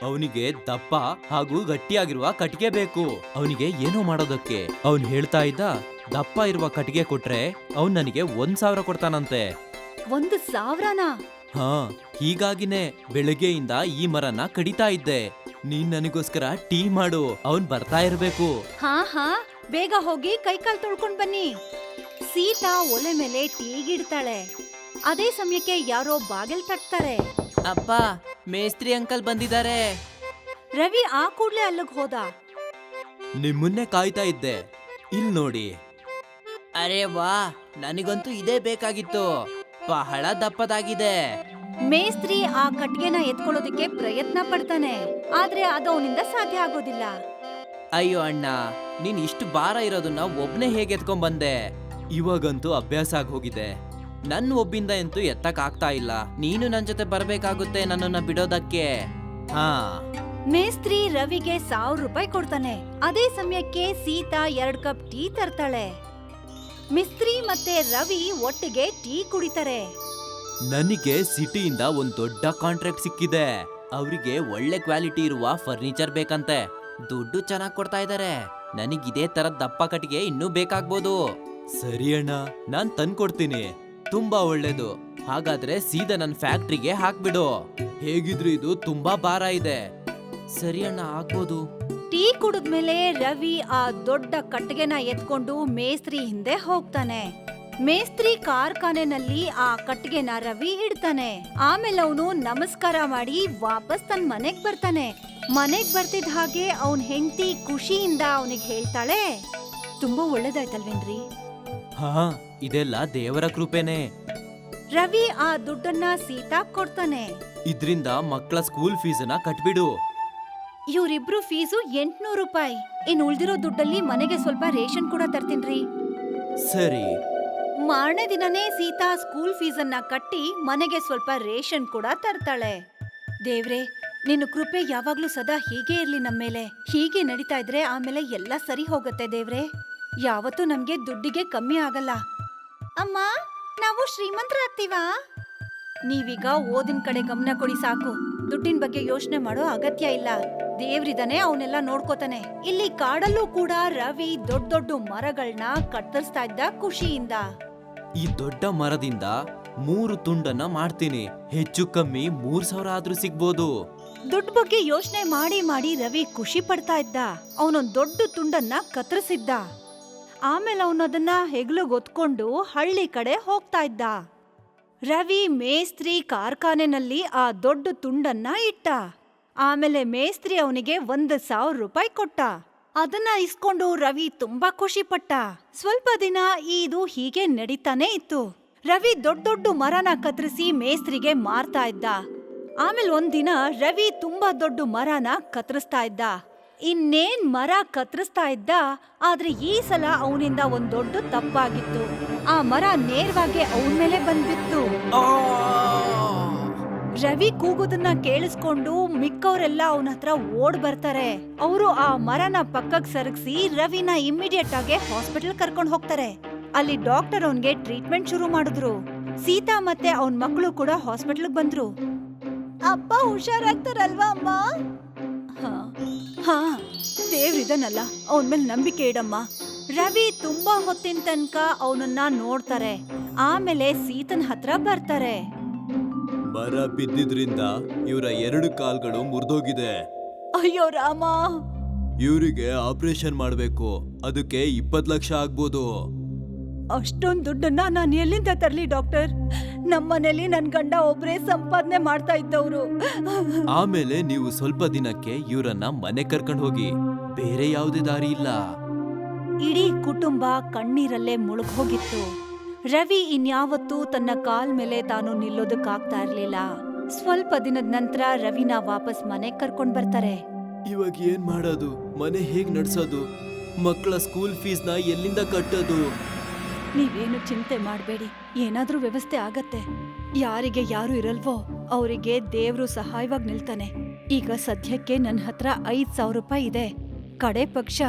ಅವನಿಗೆ ದಪ್ಪ ಹಾಗೂ ಗಟ್ಟಿಯಾಗಿರುವ ಕಟ್ಟಿಗೆ ಬೇಕು. ಅವನಿಗೆ ಏನೋ ಮಾಡೋದಕ್ಕೆ. ಅವನು ಹೇಳ್ತಾ ಇದ್ದ ದಪ್ಪ ಇರುವ ಕಟ್ಟಿಗೆ ಕೊಟ್ರೆ ಅವನ್ ನನಗೆ ಒಂದ್ ಸಾವಿರ ಕೊಡ್ತಾನಂತೆ. ಒಂದು ಸಾವಿರನಾ? ಹಾ ಹೀಗಾಗಿನೇ ಬೆಳಗ್ಗೆಯಿಂದ ಈ ಮರನ ಕಡಿತಾ ಇದ್ದೆ. ನೀನ್ ನನಗೋಸ್ಕರ ಟೀ ಮಾಡು ಅವನ್ ಬರ್ತಾ ಇರ್ಬೇಕು. ಹಾ ಹಾ ಬೇಗ ಹೋಗಿ ಕೈಕಾಲ್ ತೊಳ್ಕೊಂಡ್ ಬನ್ನಿ. ಸೀತಾ ಒಲೆ ಮೇಲೆ ಟೀಗಿಡ್ತಾಳೆ ಅದೇ ಸಮಯಕ್ಕೆ ಯಾರೋ ಬಾಗಿಲ್ ತಟ್ತಾರೆ. ಅಪ್ಪ ಮೇಸ್ತ್ರಿ ಅಂಕಲ್ ಬಂದಿದ್ದಾರೆ. ರವಿ ಆ ಕೂಡ್ಲೆ ಅಲ್ಲಿಗೆ ಹೋದ. ನಿಮ್ಮನ್ನೇ ಕಾಯ್ತಾ ಇದ್ದೆ. ಇಲ್ ನೋಡಿ ಅರೆ ವಾ ನನಗಂತೂ ಇದೇ ಬೇಕಾಗಿತ್ತು. ಬಹಳ ದಪ್ಪದಾಗಿದೆ. ಮೇಸ್ತ್ರಿ ಆ ಕಟ್ಗೆನ ಎತ್ಕೊಳ್ಳೋದಕ್ಕೆ ಪ್ರಯತ್ನ ಪಡ್ತಾನೆ. ಆದ್ರೆ ಅದು ಅವನಿಂದ ಸಾಧ್ಯ ಆಗೋದಿಲ್ಲ. ಅಯ್ಯೋ ಅಣ್ಣ ನೀನ್ ಇಷ್ಟು ಭಾರ ಇರೋದನ್ನ ಒಬ್ನೇ ಹೇಗೆ ಎತ್ಕೊಂಡ್ ಬಂದೆ ಇವಾಗಂತೂ ಅಭ್ಯಾಸ ಆಗಿ ಹೋಗಿದೆ ನನ್ ಒಬ್ಬಿಂದ ಅಂತೂ ಎತ್ತಕ್ ಆಗ್ತಾ ಇಲ್ಲ. ನೀನು ನನ್ ಜೊತೆ ಬರ್ಬೇಕಾಗುತ್ತೆ ನನ್ನನ್ನ ಬಿಡೋದಕ್ಕೆ. ಹಾ. ಮೇಸ್ತ್ರಿ ರವಿಗೆ ಸಾವಿರ ರೂಪಾಯಿ ಕೊಡ್ತಾನೆ. ಅದೇ ಸಮಯಕ್ಕೆ ಸೀತಾ ಎರಡ್ ಕಪ್ ಟೀ ತರ್ತಾಳೆ. ಮಿಸ್ತ್ರಿ ಮತ್ತೆ ರವಿ ಒಟ್ಟಿಗೆ ಟೀ ಕುಡಿತಾರೆ. ನನಗೆ ಸಿಟಿಯಿಂದ ಒಂದ್ ದೊಡ್ಡ ಕಾಂಟ್ರಾಕ್ಟ್ ಸಿಕ್ಕಿದೆ. ಅವರಿಗೆ ಒಳ್ಳೆ ಕ್ವಾಲಿಟಿ ಇರುವ ಫರ್ನಿಚರ್ ಬೇಕಂತೆ. ದುಡ್ಡು ಚೆನ್ನಾಗಿ ಕೊಡ್ತಾ ಇದ್ದಾರೆ ನನಗೆ ಇದೇ ತರ ದಪ್ಪ ಕಟ್ಟಿಗೆ ಇನ್ನೂ ಬೇಕಾಗ್ಬೋದು. ಸರಿ ಅಣ್ಣ, ನಾನ್ ತಂದ್ಕೊಡ್ತೀನಿ. ತುಂಬಾ ಒಳ್ಳೇದು. ಹಾಗಾದ್ರೆ ಸೀದಾ ನನ್ನ ಫ್ಯಾಕ್ಟ್ರಿಗೆ ಹಾಕ್ಬಿಡು. ಹೇಗಿದ್ರು ಇದು ತುಂಬಾ ಭಾರ ಇದೆ. ಸರಿ ಅಣ್ಣ, ಆಗ್ಬೋದು. ಟೀ ಕುಡಿದ್ಮೇಲೆ ರವಿ ಆ ದೊಡ್ಡ ಕಟ್ಟಿಗೆನ ಎತ್ಕೊಂಡು ಮೇಸ್ತ್ರಿ ಹಿಂದೆ ಹೋಗ್ತಾನೆ. ಮೇಸ್ತ್ರಿ ಕಾರ್ಖಾನೆನಲ್ಲಿ ಆ ಕಟ್ಟಿಗೆನ ರವಿ ಇಡ್ತಾನೆ. ಆಮೇಲೆ ಅವನು ನಮಸ್ಕಾರ ಮಾಡಿ ವಾಪಸ್ ತನ್ನ ಮನೆಗ್ ಬರ್ತಾನೆ. ಮನೆಗ್ ಬರ್ತಿದ್ ಹಾಗೆ ಅವನ್ ಹೆಂಡತಿ ಖುಷಿಯಿಂದ ಅವನಿಗೆ ಹೇಳ್ತಾಳೆ. ತುಂಬಾ ಒಳ್ಳೇದಾಯ್ತಲ್ವೇನ್ರಿ? ಹಾ ಇದೆಲ್ಲ ದೇವರ ಕೃಪೆನೆ. ರವಿ ಆ ದುಡ್ಡನ್ನ ಸೀತಾ ಕೊಡ್ತಾನೆ. ಇದ್ರಿಂದ ಮಕ್ಕಳ ಸ್ಕೂಲ್ ಫೀಸನ್ನ ಕಟ್ಬಿಡು. ಇವ್ರಿಬ್ರು ಫೀಸು ಎಂಟ್ನೂರು ರೂಪಾಯಿ. ಇನ್ ಉಳ್ದಿರೋ ದುಡ್ಡಲ್ಲಿ ಮನೆಗೆ ಸ್ವಲ್ಪ ರೇಷನ್ ಕೂಡ ತರ್ತೀನ್ರಿ. ಸರಿ. ಮಾರನೇ ದಿನನೇ ಸೀತಾ ಸ್ಕೂಲ್ ಫೀಸನ್ನ ಕಟ್ಟಿ ಮನೆಗೆ ಸ್ವಲ್ಪ ರೇಷನ್ ಕೂಡ ತರ್ತಾಳೆ. ದೇವ್ರೆ ನಿನ್ನ ಕೃಪೆ ಯಾವಾಗ್ಲೂ ಸದಾ ಹೀಗೆ ಇರ್ಲಿ ನಮ್ಮೇಲೆ. ಹೀಗೆ ನಡೀತಾ ಇದ್ರೆ ಆಮೇಲೆ ಎಲ್ಲ ಸರಿ ಹೋಗುತ್ತೆ ದೇವ್ರೆ. ಯಾವತ್ತೂ ನಮ್ಗೆ ದುಡ್ಡಿಗೆ ಕಮ್ಮಿ ಆಗಲ್ಲ. ಅಮ್ಮ ನಾವು ಶ್ರೀಮಂತರಾಗ್ತೀವಾ? ನೀವೀಗ ಓದಿನ ಕಡೆ ಗಮನ ಕೊಡಿ ಸಾಕು. ದುಡ್ಡಿನ ಬಗ್ಗೆ ಯೋಚನೆ ಮಾಡೋ ಅಗತ್ಯ ಇಲ್ಲ. ದೇವ್ರಿದಾನೆ ಅವನ್ನೆಲ್ಲ ನೋಡ್ಕೋತಾನೆ. ಇಲ್ಲಿ ಕಾಡಲ್ಲೂ ಕೂಡ ರವಿ ದೊಡ್ಡ ದೊಡ್ಡ ಮರಗಳನ್ನ ಕತ್ತರಿಸ್ತಾ ಇದ್ದ ಖುಷಿಯಿಂದ. ಈ ದೊಡ್ಡ ಮರದಿಂದ ಮೂರು ತುಂಡನ್ನ ಮಾಡ್ತೀನಿ. ಹೆಚ್ಚು ಕಮ್ಮಿ ಮೂರ್ ಸಾವಿರ ಆದ್ರೂ ಸಿಗ್ಬೋದು. ದುಡ್ಡು ಬಗ್ಗೆ ಯೋಚನೆ ಮಾಡಿ ಮಾಡಿ ರವಿ ಖುಷಿ ಪಡ್ತಾ ಇದ್ದ. ಅವನೊಂದ್ ದೊಡ್ಡ ತುಂಡನ್ನ ಕತ್ತರಿಸಿದ್ದ. ಆಮೇಲೆ ಅವನು ಅದನ್ನ ಹೆಗ್ಲು ಗೊತ್ಕೊಂಡು ಹಳ್ಳಿ ಕಡೆ ಹೋಗ್ತಾ ಇದ್ದ. ರವಿ ಮೇಸ್ತ್ರಿ ಕಾರ್ಖಾನೆನಲ್ಲಿ ಆ ದೊಡ್ಡ ತುಂಡನ್ನ ಇಟ್ಟ. ಆಮೇಲೆ ಮೇಸ್ತ್ರಿ ಅವನಿಗೆ ಒಂದು ಸಾವಿರ ರೂಪಾಯಿ ಕೊಟ್ಟ. ಅದನ್ನ ಇಸ್ಕೊಂಡು ರವಿ ತುಂಬಾ ಖುಷಿ ಪಟ್ಟ ಸ್ವಲ್ಪ ದಿನ ಇದು ಹೀಗೆ ನಡೀತಾನೆ ಇತ್ತು. ರವಿ ದೊಡ್ಡ ದೊಡ್ಡ ಮರನ ಕತ್ತರಿಸಿ ಮೇಸ್ತ್ರಿಗೆ ಮಾರ್ತಾ ಇದ್ದ. ಆಮೇಲೆ ಒಂದಿನ ರವಿ ತುಂಬಾ ದೊಡ್ಡ ಮರನ ಕತ್ತರಿಸ್ತಾ ಇದ್ದ. ಇನ್ನೇನ್ ಮರ ಕತ್ತರಿಸ್ತಾ ಇದ್ದ, ಆದ್ರೆ ಈ ಸಲ ಅವನಿಂದ ಒಂದ್ ದೊಡ್ಡ ತಪ್ಪಾಗಿತ್ತು. ಆ ಮರ ನೇರವಾಗಿ ಅವನ ಮೇಲೆ ಬಂದ್ಬಿತ್ತು. ರವಿ ಕೂಗೋದನ್ನ ಕೇಳಿಸ್ಕೊಂಡು ಮಿಕ್ಕವರೆಲ್ಲ ಅವನ ಹತ್ರ ಓಡ್ ಬರ್ತಾರೆ. ಅವರು ಆ ಮರನ ಪಕ್ಕಕ್ಕೆ ಸರಗಿಸಿ ರವಿನ ಇಮಿಡಿಯೇಟ್ ಆಗಿ ಹಾಸ್ಪಿಟಲ್ ಕರ್ಕೊಂಡು ಹೋಗ್ತಾರೆ. ಅಲ್ಲಿ ಡಾಕ್ಟರ್ ಅವನ್ಗೆ ಟ್ರೀಟ್ಮೆಂಟ್ ಶುರು ಮಾಡಿದ್ರು. ಸೀತಾ ಮತ್ತೆ ಅವನ್ ಮಕ್ಕಳು ಕೂಡ ಹಾಸ್ಪಿಟಲ್ ಬಂದ್ರು. ಅಪ್ಪ ಹುಷಾರಾಗ್ತಾರಲ್ವಾ ಅಮ್ಮ? ಹಾ ಹಾ ದೇವ್ರಿದನಲ್ಲ ಅವನ ಮೇಲೆ ನಂಬಿಕೆ ಇಡಮ್ಮ. ರವಿ ತುಂಬಾ ಹೊತ್ತಿನ ತನಕ ಅವನನ್ನ ನೋಡ್ತಾರೆ. ಆಮೇಲೆ ಸೀತನ್ ಹತ್ರ ಬರ್ತಾರೆ. ಬರ ಬಿದ್ದಿದ್ರಿಂದ ಇವರ ಎರಡು ಕಾಲ್ಗಳು ಮುರಿದೋಗಿದೆ. ಅಯ್ಯೋ ರಾಮ! ಇವರಿಗೆ ಆಪರೇಷನ್ ಮಾಡಬೇಕು. ಅದಕ್ಕೆ ಇಪ್ಪತ್ ಲಕ್ಷ ಆಗ್ಬೋದು. ಅಷ್ಟೊಂದು ದುಡ್ಡನ್ನ ನಾನು ಎಲ್ಲಿಂದ ತರ್ಲಿ ಡಾಕ್ಟರ್? ನಮ್ಮನೇಲಿ ನನ್ ಗಂಡ ಒಬ್ಬರೇ ಸಂಪಾದನೆ ಮಾಡ್ತಾ ಇದ್ದವರು. ಆಮೇಲೆ ನೀವು ಸ್ವಲ್ಪ ದಿನಕ್ಕೆ ಇವರನ್ನ ಮನೆ ಕರ್ಕೊಂಡು ಹೋಗಿ. ಬೇರೆ ಯಾವುದೇ ದಾರಿ ಇಲ್ಲ. ಇಡೀ ಕುಟುಂಬ ಕಣ್ಣೀರಲ್ಲೇ ಮುಳುಗೋಗಿತ್ತು ರವಿ ಇನ್ಯಾವತ್ತೂ ತನ್ನ ಕಾಲ್ ಮೇಲೆ ತಾನು ನಿಲ್ಲೋದಕ್ಕಾಗ್ತಾ ಇರ್ಲಿಲ್ಲ. ಸ್ವಲ್ಪ ದಿನದ ನಂತರ ರವಿನ ವಾಪಸ್ ಮನೆಗ್ ಕರ್ಕೊಂಡ್ ಬರ್ತಾರೆ. ಇವಾಗ ಏನ್ ಮಾಡೋದು? ಮನೆ ಹೇಗ್ ನಡ್ಸೋದು? ಮಕ್ಕಳ ಸ್ಕೂಲ್ ಫೀಸ್ನ ಎಲ್ಲಿಂದ ಕಟ್ಟೋದು? ನೀವೇನು ಚಿಂತೆ ಮಾಡಬೇಡಿ. ಏನಾದ್ರೂ ವ್ಯವಸ್ಥೆ ಆಗತ್ತೆ. ಯಾರಿಗೆ ಯಾರು ಇರಲ್ವೋ ಅವರಿಗೆ ದೇವ್ರು ಸಹಾಯವಾಗಿ ನಿಲ್ತಾನೆ. ಈಗ ಸದ್ಯಕ್ಕೆ ನನ್ನ ಹತ್ರ ಐದ್ ಸಾವಿರ ರೂಪಾಯಿ ಇದೆ. ಕಡೆ ಪಕ್ಷ.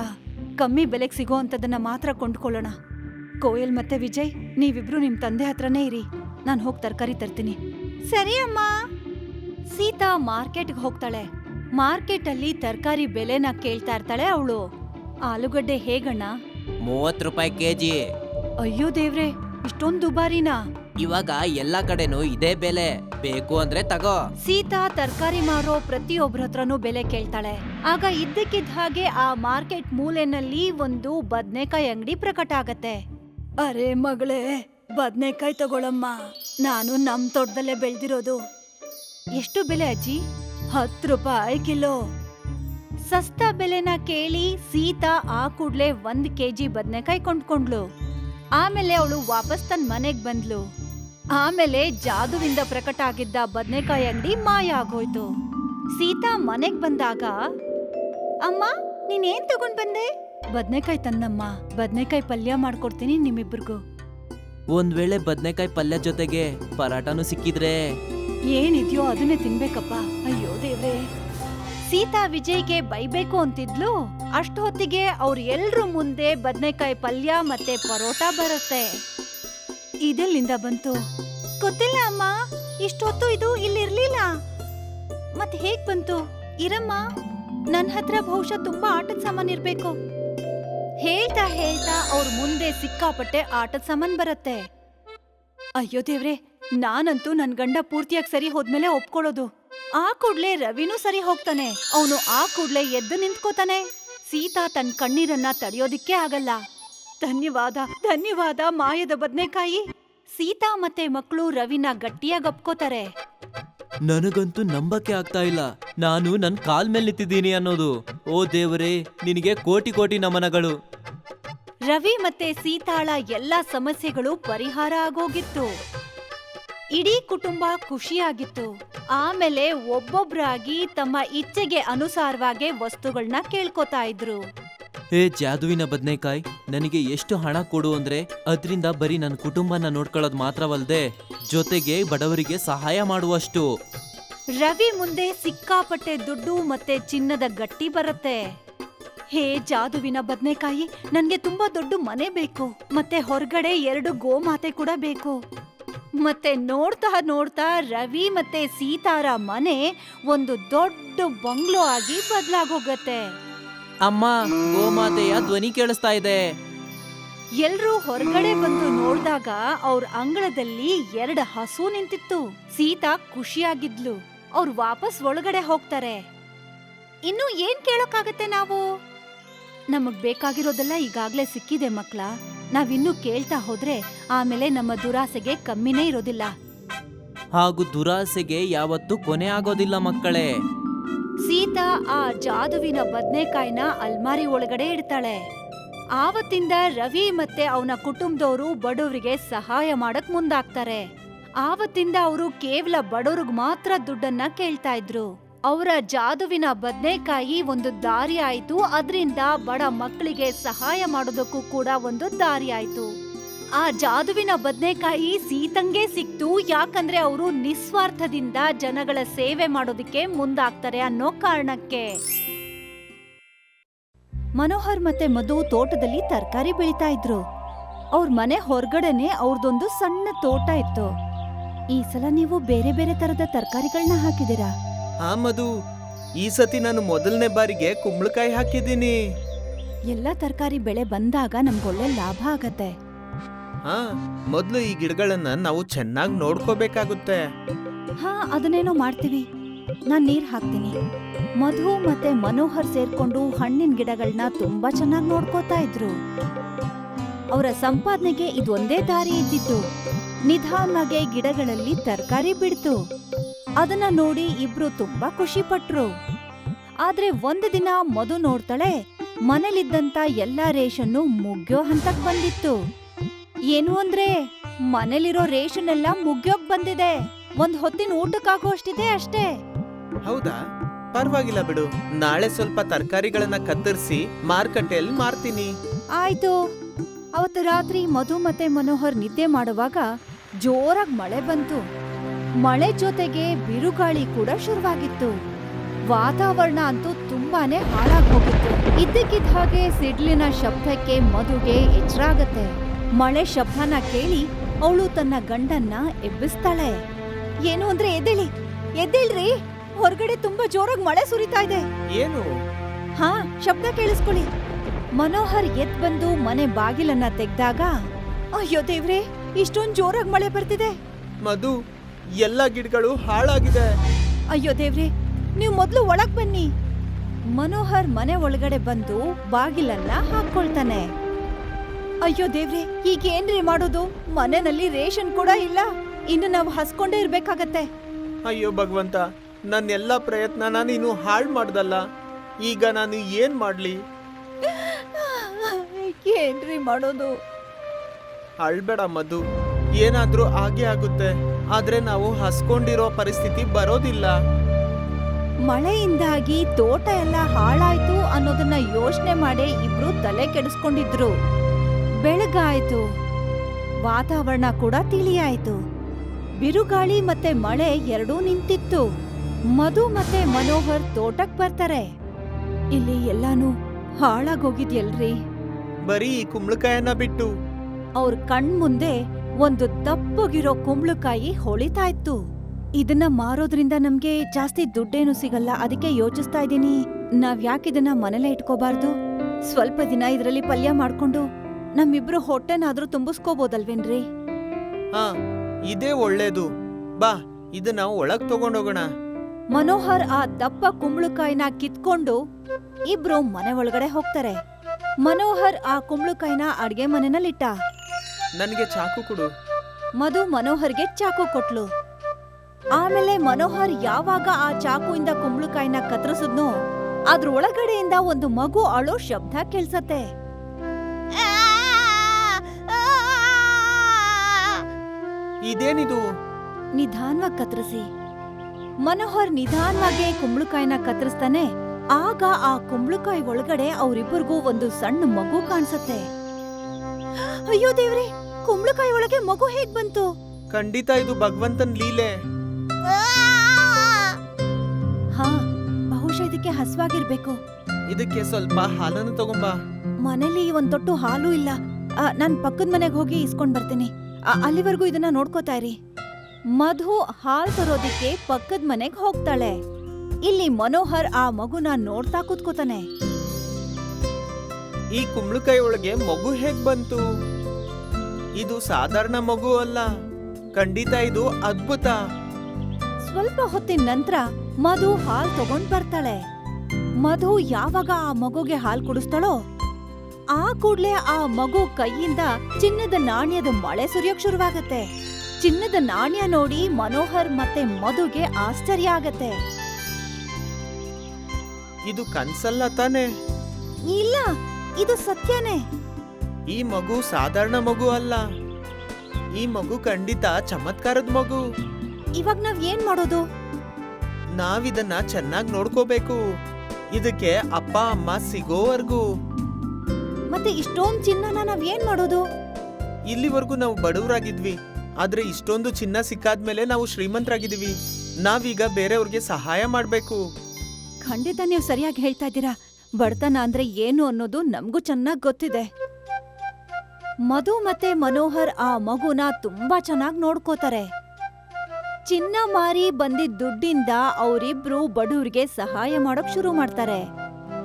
ಕಮ್ಮಿ ಬೆಲೆಗೆ ಸಿಗೋ ಅಂತದನ್ನ ಮಾತ್ರ ಕೊಂಡ್ಕೊಳ್ಳೋಣ. ಕೋಯಲ್ ಮತ್ತೆ ವಿಜಯ್ ನೀವಿಬ್ರು ನಿಮ್ಮ ತಂದೆ ಹತ್ರನೇ ಇರಿ. ನಾನು ಹೋಗಿ ತರಕಾರಿ ತರ್ತೀನಿ. ಸರಿ ಅಮ್ಮ. ಸೀತಾ ಮಾರ್ಕೆಟ್ಗೆ ಹೋಗ್ತಾಳೆ. ಮಾರ್ಕೆಟ್ ಅಲ್ಲಿ ತರಕಾರಿ ಬೆಲೆನ ಕೇಳ್ತಾ ಇರ್ತಾಳೆ ಅವಳು. ಆಲೂಗಡ್ಡೆ ಹೇಗಣ್ಣ? ಮೂವತ್ತು ರೂಪಾಯಿ ಕೆಜಿ. ಅಯ್ಯೋ ದೇವ್ರೆ ಇಷ್ಟೊಂದು ದುಬಾರಿನಾ? ಇವಾಗ ಎಲ್ಲಾ ಕಡೆನೂ ಇದೇ ಬೆಲೆ. ಬೇಕು ಅಂದ್ರೆ ತಗೋ. ಸೀತಾ ತರಕಾರಿ ಮಾರೋ ಪ್ರತಿಯೊಬ್ಬರ ಹತ್ರನೂ ಬೆಲೆ ಕೇಳ್ತಾಳೆ. ಆಗ ಇದ್ದಕ್ಕಿದ್ದ ಹಾಗೆ ಆ ಮಾರ್ಕೆಟ್ ಮೂಲೆನಲ್ಲಿ ಒಂದು ಬದ್ನೆಕಾಯಿ ಅಂಗಡಿ ಪ್ರಕಟ ಆಗತ್ತೆ. ಅರೆ ಮಗಳೇ ಬದ್ನೆಕಾಯಿ ತಗೊಳಮ್ಮ. ನಾನು ನಮ್ ತೋಟದಲ್ಲೇ ಬೆಳ್ದಿರೋದು. ಎಷ್ಟು ಬೆಲೆ ಅಜ್ಜಿ? ಹತ್ತು ರೂಪಾಯಿ ಕಿಲೋ. ಸಸ್ತಾ ಬೆಲೆನ ಕೇಳಿ ಸೀತಾ ಆ ಕೂಡ್ಲೆ ಒಂದ್ ಕೆಜಿ ಬದ್ನೆಕಾಯಿ ಕೊಂಡ್ಕೊಂಡ್ಲು ಆಮೇಲೆ ಅವಳು ವಾಪಸ್ ತನ್ನ ಮನೆಗ್ ಬಂದ್ಲು. ಆಮೇಲೆ ಜಾದುವಿಂದ ಪ್ರಕಟ ಆಗಿದ್ದ ಬದನೆಕಾಯಿ ಅಂಗಡಿ ಮಾಯ ಆಗೋಯ್ತು ಸೀತಾ ಮನೆಗ್ ಬಂದಾಗ ಅಮ್ಮ ನೀನೇನ್ ತಗೊಂಡ್ ಬಂದೆ? ಬದನೆಕಾಯಿ ತಂದಮ್ಮ ಬದನೆಕಾಯಿ ಪಲ್ಯ ಮಾಡ್ಕೊಡ್ತೀನಿ ನಿಮ್ಮಿಬ್ರಿಗೂ. ಒಂದ್ ವೇಳೆ ಬದನೆಕಾಯಿ ಪಲ್ಯ ಜೊತೆಗೆ ಪರಾಟನೂ ಸಿಕ್ಕಿದ್ರೆ? ಏನಿದ್ಯೋ ಅದನ್ನೇ ತಿನ್ಬೇಕಪ್ಪ. ಅಯ್ಯೋ ದೇವ್ರೆ. ಸೀತಾ ವಿಜಯ್ಗೆ ಬೈಬೇಕು ಅಂತಿದ್ಲು. ಅಷ್ಟೊತ್ತಿಗೆ ಅವ್ರ ಎಲ್ರು ಮುಂದೆ ಬದನೆಕಾಯಿ ಪಲ್ಯ ಮತ್ತೆ ಪರೋಟ ಬರುತ್ತೆ. ಇದೆಲ್ಲಿಂದ ಬಂತು? ಗೊತ್ತಿಲ್ಲ ಅಮ್ಮ. ಇಷ್ಟೊತ್ತು ಇದು ಇಲ್ಲಿರ್ಲಿಲ್ಲ. ಮತ್ ಹೇಗ್ ಬಂತು? ಇರಮ್ಮ, ನನ್ ಹತ್ರ ಬಹುಶಃ ತುಂಬಾ ಆಟದ ಸಾಮಾನ್ ಇರ್ಬೇಕು. ಹೇಳ್ತಾ ಹೇಳ್ತಾ ಅವ್ರ ಮುಂದೆ ಸಿಕ್ಕಾಪಟ್ಟೆ ಆಟದ ಸಾಮಾನ್ ಬರತ್ತೆ. ಅಯ್ಯೋ ದೇವ್ರೆ, ನಾನಂತೂ ನನ್ ಗಂಡ ಪೂರ್ತಿಯಾಗಿ ಸರಿ ಹೋದ್ಮೇಲೆ ಒಪ್ಕೊಳ್ಳೋದು. ಆ ಕೂಡ್ಲೆ ರವಿನೂ ಸರಿ ಹೋಗ್ತಾನೆ. ಅವನು ಆ ಕೂಡ್ಲೆ ಎದ್ದು ನಿಂತ್ಕೋತಾನೆ. ಸೀತಾ ತನ್ನ ಕಣ್ಣೀರನ್ನ ತಡೆಯೋದಿಕ್ಕೆ ಆಗಲ್ಲ. ಧನ್ಯವಾದ ಧನ್ಯವಾದ ಮಾಯದ ಬದ್ನೆಕಾಯಿ. ಸೀತಾ ಮತ್ತೆ ಮಕ್ಕಳು ರವಿನ ಗಟ್ಟಿಯಾಗಿ ಒಪ್ಕೋತಾರೆ. ನನಗಂತೂ ನಂಬಕ್ಕೆ ಆಗ್ತಾ ಇಲ್ಲ. ನಾನು ನನ್ ಕಾಲ್ ಮೇಲೆ ನಿಂತಿದ್ದೀನಿ ಅನ್ನೋದು. ಓ ದೇವರೇ ನಿನಗೆ ಕೋಟಿ ಕೋಟಿ ನಮನಗಳು. ರವಿ ಮತ್ತೆ ಸೀತಾಳ ಎಲ್ಲಾ ಸಮಸ್ಯೆಗಳು ಪರಿಹಾರ ಆಗೋಗಿತ್ತು. ಇಡೀ ಕುಟುಂಬ ಖುಷಿಯಾಗಿತ್ತು. ಆಮೇಲೆ ಒಬ್ಬೊಬ್ರಾಗಿ ತಮ್ಮ ಇಚ್ಛೆಗೆ ಅನುಸಾರವಾಗಿ ವಸ್ತುಗಳನ್ನ ಕೇಳ್ಕೊತಾ ಇದ್ರು. ಹೇ ಜಾದುವಿನ ಬದ್ನೇಕಾಯಿ, ನನಗೆ ಎಷ್ಟು ಹಣ ಕೊಡು ಅಂದ್ರೆ ಅದರಿಂದ ಬರೀ ನನ್ನ ಕುಟುಂಬನ ನೋಡ್ಕೊಳ್ಳೋದು ಮಾತ್ರವಲ್ಲದೆ ಜೊತೆಗೆ ಬಡವರಿಗೆ ಸಹಾಯ ಮಾಡುವಷ್ಟು. ರವಿ ಮುಂದೆ ಸಿಕ್ಕಾಪಟ್ಟೆ ದುಡ್ಡು ಮತ್ತೆ ಚಿನ್ನದ ಗಟ್ಟಿ ಬರುತ್ತೆ. ಹೇ ಜಾದುವಿನ ಬದ್ನೇಕಾಯಿ, ನನ್ಗೆ ತುಂಬಾ ದೊಡ್ಡ ಮನೆ ಬೇಕು, ಮತ್ತೆ ಹೊರಗಡೆ ಎರಡು ಗೋಮಾತೆ ಕೂಡ ಬೇಕು. ಮತ್ತೆ ನೋಡ್ತಾ ನೋಡ್ತಾ ರವಿ ಮತ್ತೆ ಸೀತಾರ ಮನೆ ಒಂದು ದೊಡ್ಡ ಬಂಗ್ಲೋ ಆಗಿ ಬದ್ಲಾಗೋಗತ್ತೆ. ಅಮ್ಮ ಗೋಮಾತೆಯ ಧ್ವನಿ ಕೇಳಿಸ್ತಾ ಇದೆ. ಎಲ್ರೂ ಹೊರಗಡೆ ಬಂದು ನೋಡಿದಾಗ ಅವ್ರ ಅಂಗಳದಲ್ಲಿ ಎರಡು ಹಸು ನಿಂತಿತ್ತು. ಸೀತಾ ಖುಷಿಯಾಗಿದ್ಲು. ಅವ್ರು ವಾಪಸ್ ಒಳಗಡೆ ಹೋಗ್ತಾರೆ. ಇನ್ನು ಏನ್ ಕೇಳೋಕ್ಕಾಗತ್ತೆ ನಾವು? ನಮಗ್ ಬೇಕಾಗಿರೋದೆಲ್ಲ ಈಗಾಗ್ಲೇ ಸಿಕ್ಕಿದೆ ಮಕ್ಳ. ನಾವಿನ್ನು ಕೇಳ್ತಾ ಹೋದ್ರೆ ಆಮೇಲೆ ನಮ್ಮ ದುರಾಸೆಗೆ ಕಮ್ಮಿನೇ ಇರೋದಿಲ್ಲ. ಹಾಗೂ ದುರಾಸೆಗೆ ಯಾವತ್ತೂ ಕೊನೆ ಆಗೋದಿಲ್ಲ ಮಕ್ಕಳೇ. ಸೀತಾ ಆ ಜಾದುವಿನ ಬದ್ನೆಕಾಯಿನ ಅಲ್ಮಾರಿ ಒಳಗಡೆ ಇಡ್ತಾಳೆ. ಆವತ್ತಿಂದ ರವಿ ಮತ್ತೆ ಅವನ ಕುಟುಂಬದವರು ಬಡವರಿಗೆ ಸಹಾಯ ಮಾಡಕ್ ಮುಂದಾಗ್ತಾರೆ. ಆವತ್ತಿಂದ ಅವರು ಕೇವಲ ಬಡವ್ರಿಗ್ ಮಾತ್ರ ದುಡ್ಡನ್ನ ಕೇಳ್ತಾ ಇದ್ರು. ಅವರ ಜಾದುವಿನ ಬದ್ನೆಕಾಯಿ ಒಂದು ದಾರಿ ಆಯ್ತು, ಅದರಿಂದ ಬಡ ಮಕ್ಕಳಿಗೆ ಸಹಾಯ ಮಾಡೋದಕ್ಕೂ ಕೂಡ ಒಂದು ದಾರಿ ಆಯ್ತು. ಆ ಜಾದುವಿನ ಬದ್ನೆಕಾಯಿ ಸೀತಂಗೆ ಸಿಕ್ತು. ಯಾಕಂದ್ರೆ ಅವರು ನಿಸ್ವಾರ್ಥದಿಂದ ಜನಗಳ ಸೇವೆ ಮಾಡೋದಕ್ಕೆ ಮುಂದಾಗ್ತಾರೆ ಅನ್ನೋ ಕಾರಣಕ್ಕೆ. ಮನೋಹರ್ ಮತ್ತೆ ಮಧು ತೋಟದಲ್ಲಿ ತರಕಾರಿ ಬೆಳೀತಾ ಇದ್ರು. ಅವ್ರ ಮನೆ ಹೊರಗಡೆನೆ ಅವ್ರದೊಂದು ಸಣ್ಣ ತೋಟ ಇತ್ತು. ಈ ಸಲ ನೀವು ಬೇರೆ ಬೇರೆ ತರದ ತರಕಾರಿಗಳನ್ನ ಹಾಕಿದೀರಾ ಆ ಮಧು. ಈ ಸತಿ ನಾನು ಮೊದಲನೇ ಬಾರಿಗೆ ಕುಂಬಳಕಾಯಿ ಹಾಕಿದ್ದೀನಿ. ಎಲ್ಲ ತರಕಾರಿ ಬೆಳೆ ಬಂದಾಗ ನಮ್ಗೊಳ್ಳೆ ಲಾಭ ಆಗತ್ತೆ. ಹಾ, ಮೊದಲು ಈ ಗಿಡಗಳನ್ನ ನಾವು ಚೆನ್ನಾಗಿ ನೋಡ್ಕೋಬೇಕಾಗುತ್ತೆ. ಹಾ, ಅದನ್ನೇನೋ ಮಾಡ್ತೀವಿ. ನಾನ್ ನೀರು ಹಾಕ್ತೀನಿ. ಮಧು ಮತ್ತೆ ಮನೋಹರ್ ಸೇರ್ಕೊಂಡು ಹಣ್ಣಿನ ಗಿಡಗಳನ್ನ ತುಂಬಾ ಚೆನ್ನಾಗಿ ನೋಡ್ಕೋತಾ ಇದ್ರು. ಅವರ ಸಂಪಾದನೆಗೆ ಇದೊಂದೇ ದಾರಿ ಇದ್ದಿತ್ತು. ನಿಧಾನವಾಗಿ ಗಿಡಗಳಲ್ಲಿ ತರಕಾರಿ ಬಿಡ್ತು. ಅದನ್ನ ನೋಡಿ ಇಬ್ರು ತುಂಬಾ ಖುಷಿ ಪಟ್ರು ಆದ್ರೆ ಒಂದು ದಿನ ಮಧು ನೋಡ್ತಾಳೆ, ಮನೇಲಿದ್ದಂತ ಎಲ್ಲಾ ರೇಷನ್ನು ಮುಗ್ಯೋ ಹಂತಕ್ ಬಂದಿತ್ತು. ಏನು ಅಂದ್ರೆ ಮನೇಲಿರೋ ರೇಷನ್ ಎಲ್ಲ ಮುಗ್ಯೋಕ್ ಬಂದಿದೆ. ಒಂದ್ ಹೊತ್ತಿನ ಊಟಕ್ಕಾಗುವಷ್ಟಿದೆ ಅಷ್ಟೇ. ಹೌದಾ? ಪರವಾಗಿಲ್ಲ ಬಿಡು. ನಾಳೆ ಸ್ವಲ್ಪ ತರಕಾರಿಗಳನ್ನ ಕತ್ತರಿಸಿ ಮಾರುಕಟ್ಟೆಯಲ್ಲಿ ಮಾರ್ತೀನಿ. ಆಯ್ತು. ಅವತ್ತು ರಾತ್ರಿ ಮಧು ಮತ್ತೆ ಮನೋಹರ್ ನಿದ್ದೆ ಮಾಡುವಾಗ ಜೋರಾಗಿ ಮಳೆ ಬಂತು. ಮಳೆ ಜೊತೆಗೆ ಬಿರುಗಾಳಿ ಕೂಡ ಶುರುವಾಗಿತ್ತು. ವಾತಾವರಣ ಅಂತೂ ತುಂಬಾನೇ ಹಾಳಾಗ್ ಹೋಗಿತ್ತು. ಇದ್ದಕ್ಕಿದ್ದ ಹಾಗೆ ಸಿಡ್ಲಿನ ಶಬ್ದಕ್ಕೆ ಮಧುಗೆ ಎಚ್ಚರ ಆಗತ್ತೆ ಮಳೆ ಶಬ್ದನ ಕೇಳಿ ಅವಳು ತನ್ನ ಗಂಡನ್ನ ಎಬ್ಬಿಸ್ತಾಳೆ. ಏನು ಅಂದ್ರೆ ಎದ್ದೇಳಿ ಎದ್ದೇಳ್ರಿ ಹೊರಗಡೆ ತುಂಬಾ ಜೋರಾಗಿ ಮಳೆ ಸುರಿತಾ ಇದೆ. ಏನು? ಹಾ ಶಬ್ದ ಕೇಳಿಸ್ಕೊಳ್ಳಿ. ಮನೋಹರ್ ಎದ್ ಬಂದು ಮನೆ ಬಾಗಿಲನ್ನ ತೆಗ್ದಾಗ ಅಯ್ಯೋ ದೇವ್ರೆ ಇಷ್ಟೊಂದ್ ಜೋರಾಗಿ ಮಳೆ ಬರ್ತಿದೆ. ಮಧು ಎಲ್ಲ ಗಿಡಗಳು ಹಾಳಾಗಿದೆ. ಅಯ್ಯೋ ದೇವ್ರೆ ನೀವು ಮೊದಲು ಒಳಗ್ ಬನ್ನಿ. ಮನೋಹರ್ ಮನೆ ಒಳಗಡೆ ಬಂದು ಬಾಗಿಲನ್ನ ಹಾಕೊಳ್ತಾನೆ. ಅಯ್ಯೋ ದೇವ್ರಿ ಈಗ ಏನ್ರಿ ಮಾಡೋದು? ಮನೆಯಲ್ಲಿ ರೇಷನ್ ಕೂಡ ಇಲ್ಲ. ಇನ್ನು ನಾವು ಹಸ್ಕೊಂಡೇ ಇರ್ಬೇಕಾಗತ್ತೆ. ಅಯ್ಯೋ ಭಗವಂತ ನನ್ನ ನನ್ನೆಲ್ಲ ಪ್ರಯತ್ನನ ನೀನು ಹಾಳು ಮಾಡ್ದಲ್ಲ. ಈಗ ನಾನು ಏನ್ ಮಾಡ್ಲಿ? ಏನ್ರಿ ಮಾಡೋದು? ಅಳ್ಬೇಡ ಮಧು ಏನಾದ್ರೂ ಆಗೇ ಆಗುತ್ತೆ. ಆದ್ರೆ ನಾವು ಹಸ್ಕೊಂಡಿರೋ ಪರಿಸ್ಥಿತಿ ಬರೋದಿಲ್ಲ. ಮಳೆಯಿಂದಾಗಿ ತೋಟ ಎಲ್ಲ ಹಾಳಾಯ್ತು ಅನ್ನೋದನ್ನ ಯೋಚನೆ ಮಾಡಿ ಇಬ್ರು ತಲೆ ಕೆಡಿಸ್ಕೊಂಡಿದ್ರು. ಬೆಳಗಾಯ್ತು. ವಾತಾವರಣ ಕೂಡ ತಿಳಿಯಾಯಿತು. ಬಿರುಗಾಳಿ ಮತ್ತೆ ಮಳೆ ಎರಡೂ ನಿಂತಿತ್ತು. ಮಧು ಮತ್ತೆ ಮನೋಹರ್ ತೋಟಕ್ ಬರ್ತಾರೆ. ಇಲ್ಲಿ ಎಲ್ಲಾನು ಹಾಳಾಗೋಗಿದ್ಯಲ್ರಿ? ಬರೀ ಕುಂಬಳಕಾಯನ್ನ ಬಿಟ್ಟು. ಅವ್ರ ಕಣ್ಮುಂದೆ ಒಂದು ದಪ್ಪಗಿರೋ ಕುಂಬಳಕಾಯಿ ಹೊಳಿತಾ ಇತ್ತು ಇದನ್ನ ಮಾರೋದ್ರಿಂದ ನಮ್ಗೆ ಜಾಸ್ತಿ ದುಡ್ಡೇನು ಸಿಗಲ್ಲ. ಅದಕ್ಕೆ ಯೋಚಿಸ್ತಾ ಇದ್ದೀನಿ. ನಾವ್ ಯಾಕೆ ಇದನ್ನ ಮನೇಲೆ ಇಟ್ಕೋಬಾರ್ದು? ಸ್ವಲ್ಪ ದಿನ ಇದರಲ್ಲಿ ಪಲ್ಯ ಮಾಡ್ಕೊಂಡು ನಮ್ಮಿಬ್ರು ಹೊಟ್ಟೆನಾದ್ರೂ ತುಂಬಿಸ್ಕೋಬೋದಲ್ವೇನ್ರಿ? ಹಾ ಇದೇ ಒಳ್ಳೇದು. ಬಾ ಇದನ್ನ ಒಳಗ್ ತಗೊಂಡೋಗೋಣ. ಮನೋಹರ್ ಆ ದಪ್ಪ ಕುಂಬಳಕಾಯಿನ ಕಿತ್ಕೊಂಡು ಇಬ್ರು ಮನೆ ಒಳಗಡೆ ಹೋಗ್ತಾರೆ. ಮನೋಹರ್ ಆ ಕುಂಬಳಕಾಯಿನ ಅಡ್ಗೆ ಮನೆನಲ್ಲಿಟ್ಟ. ನನಗೆ ಚಾಕು ಕೊಡು. ಮಧು ಮನೋಹರ್ಗೆ ಚಾಕು ಕೊಟ್ಲು. ಆಮೇಲೆ ಮನೋಹರ್ ಯಾವಾಗ ಆ ಚಾಕುಯಿಂದ ಕುಂಬಳಕಾಯಿನ ಕತ್ತರಿಸಿದ್ನೋ ಅದ್ರ ಒಳಗಡೆಯಿಂದ ಒಂದು ಮಗು ಅಳೋ ಶಬ್ದ ಕೇಳ್ಸತ್ತೆ. ಇದೇನಿದು? ನಿಧಾನವಾಗಿ ಕತ್ತರಿಸಿ ಮನೋಹರ್ ನಿಧಾನವಾಗಿ ಕುಂಬಳಕಾಯಿನ ಕತ್ತರಿಸ್ತಾನೆ ಆಗ ಆ ಕುಂಬಳಕಾಯಿ ಒಳಗಡೆ ಅವರಿಬ್ಬರಿಗೂ ಒಂದು ಸಣ್ಣ ಮಗು ಕಾಣಿಸುತ್ತೆ. ಅಯ್ಯೋ ದೇವ್ರೆ ಕುಂಬಳಕಾಯಿ ಒಳಗೆ ಮಗು ಹೇಗ್ ಬಂತು? ಖಂಡಿತ ಇದು ಭಗವಂತನ್ ಲೀಲೆ. ಹಾ ಬಹುಶಃ ಇದಕ್ಕೆ ಹಸ್ವಾಗಿರ್ಬೇಕು. ಇದಕ್ಕೆ ಸ್ವಲ್ಪ ಹಾಲನ್ನು ತಗೊಂಬಾ. ಮನೇಲಿ ಒಂದ್ ತೊಟ್ಟು ಹಾಲು ಇಲ್ಲ. ಆ, ನಾನ್ ಪಕ್ಕದ ಮನೆಗೆ ಹೋಗಿ ಇಸ್ಕೊಂಡ್ ಬರ್ತೀನಿ. ಆ, ಅಲ್ಲಿವರೆಗೂ ಇದನ್ನ ನೋಡ್ಕೋತಾ ಇರಿ. ಮಧು ಹಾಲ್ ತರೋದಿಕ್ಕೆ ಪಕ್ಕದ ಮನೆಗ್ ಹೋಗ್ತಾಳೆ. ಇಲ್ಲಿ ಮನೋಹರ್ ಆ ಮಗುನ ನೋಡ್ತಾ ಕೂತ್ಕೋತಾನೆ. ಈ ಕುಂಬಳಕಾಯಿ ಒಳಗೆ ಮಗು ಹೇಗ್ ಬಂತು? ಇದು ಸಾಧಾರಣ ಮಗು ಅಲ್ಲ. ಖಂಡಿತ ಇದು ಅದ್ಭುತ. ಸ್ವಲ್ಪ ಹೊತ್ತಿನ ನಂತರ ಮಧು ಹಾಲ್ ತಗೊಂಡ್ ಬರ್ತಾಳೆ. ಮಧು ಯಾವಾಗ ಆ ಮಗುಗೆ ಹಾಲ್ ಕುಡಿಸ್ತಾಳೋ ಆ ಕೂಡ್ಲೆ ಆ ಮಗು ಕೈಯಿಂದ ಚಿನ್ನದ ನಾಣ್ಯದ ಮಳೆ ಸುರಿಯೋಕ್ ಶುರುವಾಗತ್ತೆ. ಚಿನ್ನದ ನಾಣ್ಯ ನೋಡಿ ಮನೋಹರ್ ಮತ್ತೆ ಮಧುಗೆ ಆಶ್ಚರ್ಯ ಆಗತ್ತೆ. ಇದು ಕನ್ಸಲ್ಲ ತಾನೆ? ಇಲ್ಲ ಇದು ಸತ್ಯನೇ. ಈ ಮಗು ಸಾಧಾರಣ ಮಗು ಅಲ್ಲ. ಈ ಮಗು ಖಂಡಿತ ಚಮತ್ಕಾರದ ಮಗು. ಇವಾಗ ನಾವ್ ಏನ್ ಮಾಡೋದು? ನಾವಿದನ್ನ ಚೆನ್ನಾಗಿ ನೋಡ್ಕೋಬೇಕು. ಇದಕ್ಕೆ ಅಪ್ಪ ಅಮ್ಮ ಸಿಗೋವರ್ಗೂ. ಮತ್ತೆ ಇಷ್ಟೊಂದ್ ಚಿನ್ನನ ನಾವ್ ಏನ್ ಮಾಡೋದು? ಇಲ್ಲಿವರೆಗೂ ನಾವು ಬಡವರಾಗಿದ್ವಿ. ಆದ್ರೆ ಇಷ್ಟೊಂದು ಚಿನ್ನ ಸಿಕ್ಕಾದ್ಮೇಲೆ ನಾವು ಶ್ರೀಮಂತರಾಗಿದ್ದೀವಿ. ನಾವೀಗ ಬೇರೆಯವ್ರಿಗೆ ಸಹಾಯ ಮಾಡ್ಬೇಕು. ಖಂಡಿತ ನೀವು ಸರಿಯಾಗಿ ಹೇಳ್ತಾ ಇದ್ದೀರಾ. ಬಡತನ ಅಂದ್ರೆ ಏನು ಅನ್ನೋದು ನಮಗೂ ಚೆನ್ನಾಗಿ ಗೊತ್ತಿದೆ. ಮಧು ಮತ್ತೆ ಮನೋಹರ್ ಆ ಮಗುನ ತುಂಬಾ ಚೆನ್ನಾಗಿ ನೋಡ್ಕೋತಾರೆ. ಚಿನ್ನ ಮಾರಿ ಬಂದಿದ್ದ ದುಡ್ಡಿಂದ ಅವರಿಬ್ರು ಬಡವ್ರಿಗೆ ಸಹಾಯ ಮಾಡೋಕ್ ಶುರು ಮಾಡ್ತಾರೆ.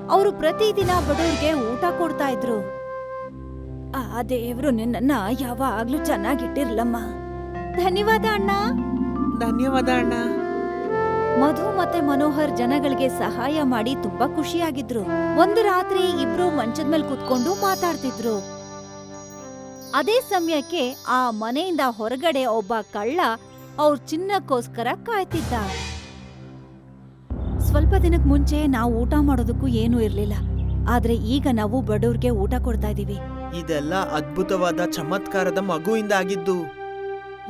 ಅವರು ಪ್ರತಿದಿನ ಬಡವ್ರಿಗೆ ಊಟ ಕೊಡ್ತಾ ಇದ್ರು. ಆ ದೇವ್ರು ನಿನ್ನನ್ನ ಯಾವಾಗ್ಲೂ ಚೆನ್ನಾಗಿಟ್ಟಿರ್ಲಮ್ಮ. ಧನ್ಯವಾದ ಅಣ್ಣ. ಧನ್ಯವಾದ ಅಣ್ಣ. ಮಧು ಮತ್ತೆ ಮನೋಹರ್ ಜನಗಳಿಗೆ ಸಹಾಯ ಮಾಡಿ ತುಂಬಾ ಖುಷಿಯಾಗಿದ್ರು. ಒಂದು ರಾತ್ರಿ ಇಬ್ರು ಮಂಚದ ಮೇಲೆ ಕುತ್ಕೊಂಡು ಮಾತಾಡ್ತಿದ್ರು. ಅದೇ ಸಮಯಕ್ಕೆ ಆ ಮನೆಯಿಂದ ಹೊರಗಡೆ ಒಬ್ಬ ಕಳ್ಳ ಅವ್ರ ಚಿನ್ನಕ್ಕೋಸ್ಕರ ಕಾಯ್ತಿದ್ದ. ಸ್ವಲ್ಪ ದಿನಕ್ ಮುಂಚೆ ನಾವು ಊಟ ಮಾಡೋದಕ್ಕೂ ಏನೂ ಇರ್ಲಿಲ್ಲ. ಆದ್ರೆ ಈಗ ನಾವು ಬಡವ್ರಿಗೆ ಊಟ ಕೊಡ್ತಾ ಇದೀವಿ. ಇದೆಲ್ಲ ಅದ್ಭುತವಾದ ಚಮತ್ಕಾರದ ಮಗುವಿಂದ ಆಗಿದ್ದು.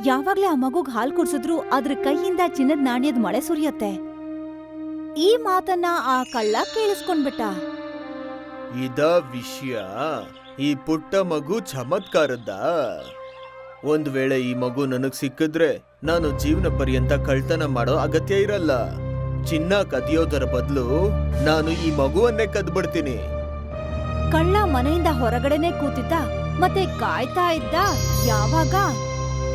ಯಾವಾಗ್ಲೇ ಆ ಮಗುಗ್ ಹಾಲ್ ಕುಡ್ಸಿದ್ರು ಅದ್ರ ಕೈಯಿಂದ ಚಿನ್ನದ ನಾಣ್ಯದ ಮಳೆ ಸುರಿಯತ್ತೆ. ಈ ಮಾತನ್ನ ಆ ಕಳ್ಳ ಕೇಳಿಸ್ಕೊಂಡ್ಬಿಟ್ಟ. ಇದ ವಿಷಯ. ಈ ಪುಟ್ಟ ಮಗು ಚಮತ್ಕಾರದ ಒಂದ್ ವೇಳೆ ಈ ಮಗು ನನಗ್ ಸಿಕ್ಕಿದ್ರೆ ನಾನು ಜೀವನ ಪರ್ಯಂತ ಕಳ್ತನ ಮಾಡೋ ಅಗತ್ಯ ಇರಲ್ಲ. ಚಿನ್ನ ಕದಿಯೋದರ ಬದಲು ನಾನು ಈ ಮಗುವನ್ನೇ ಕದ್ಬಿಡ್ತೀನಿ. ಕಳ್ಳ ಮನೆಯಿಂದ ಹೊರಗಡೆನೆ ಕೂತಿದ್ದ ಮತ್ತೆ ಕಾಯ್ತಾ ಇದ್ದ ಯಾವಾಗ?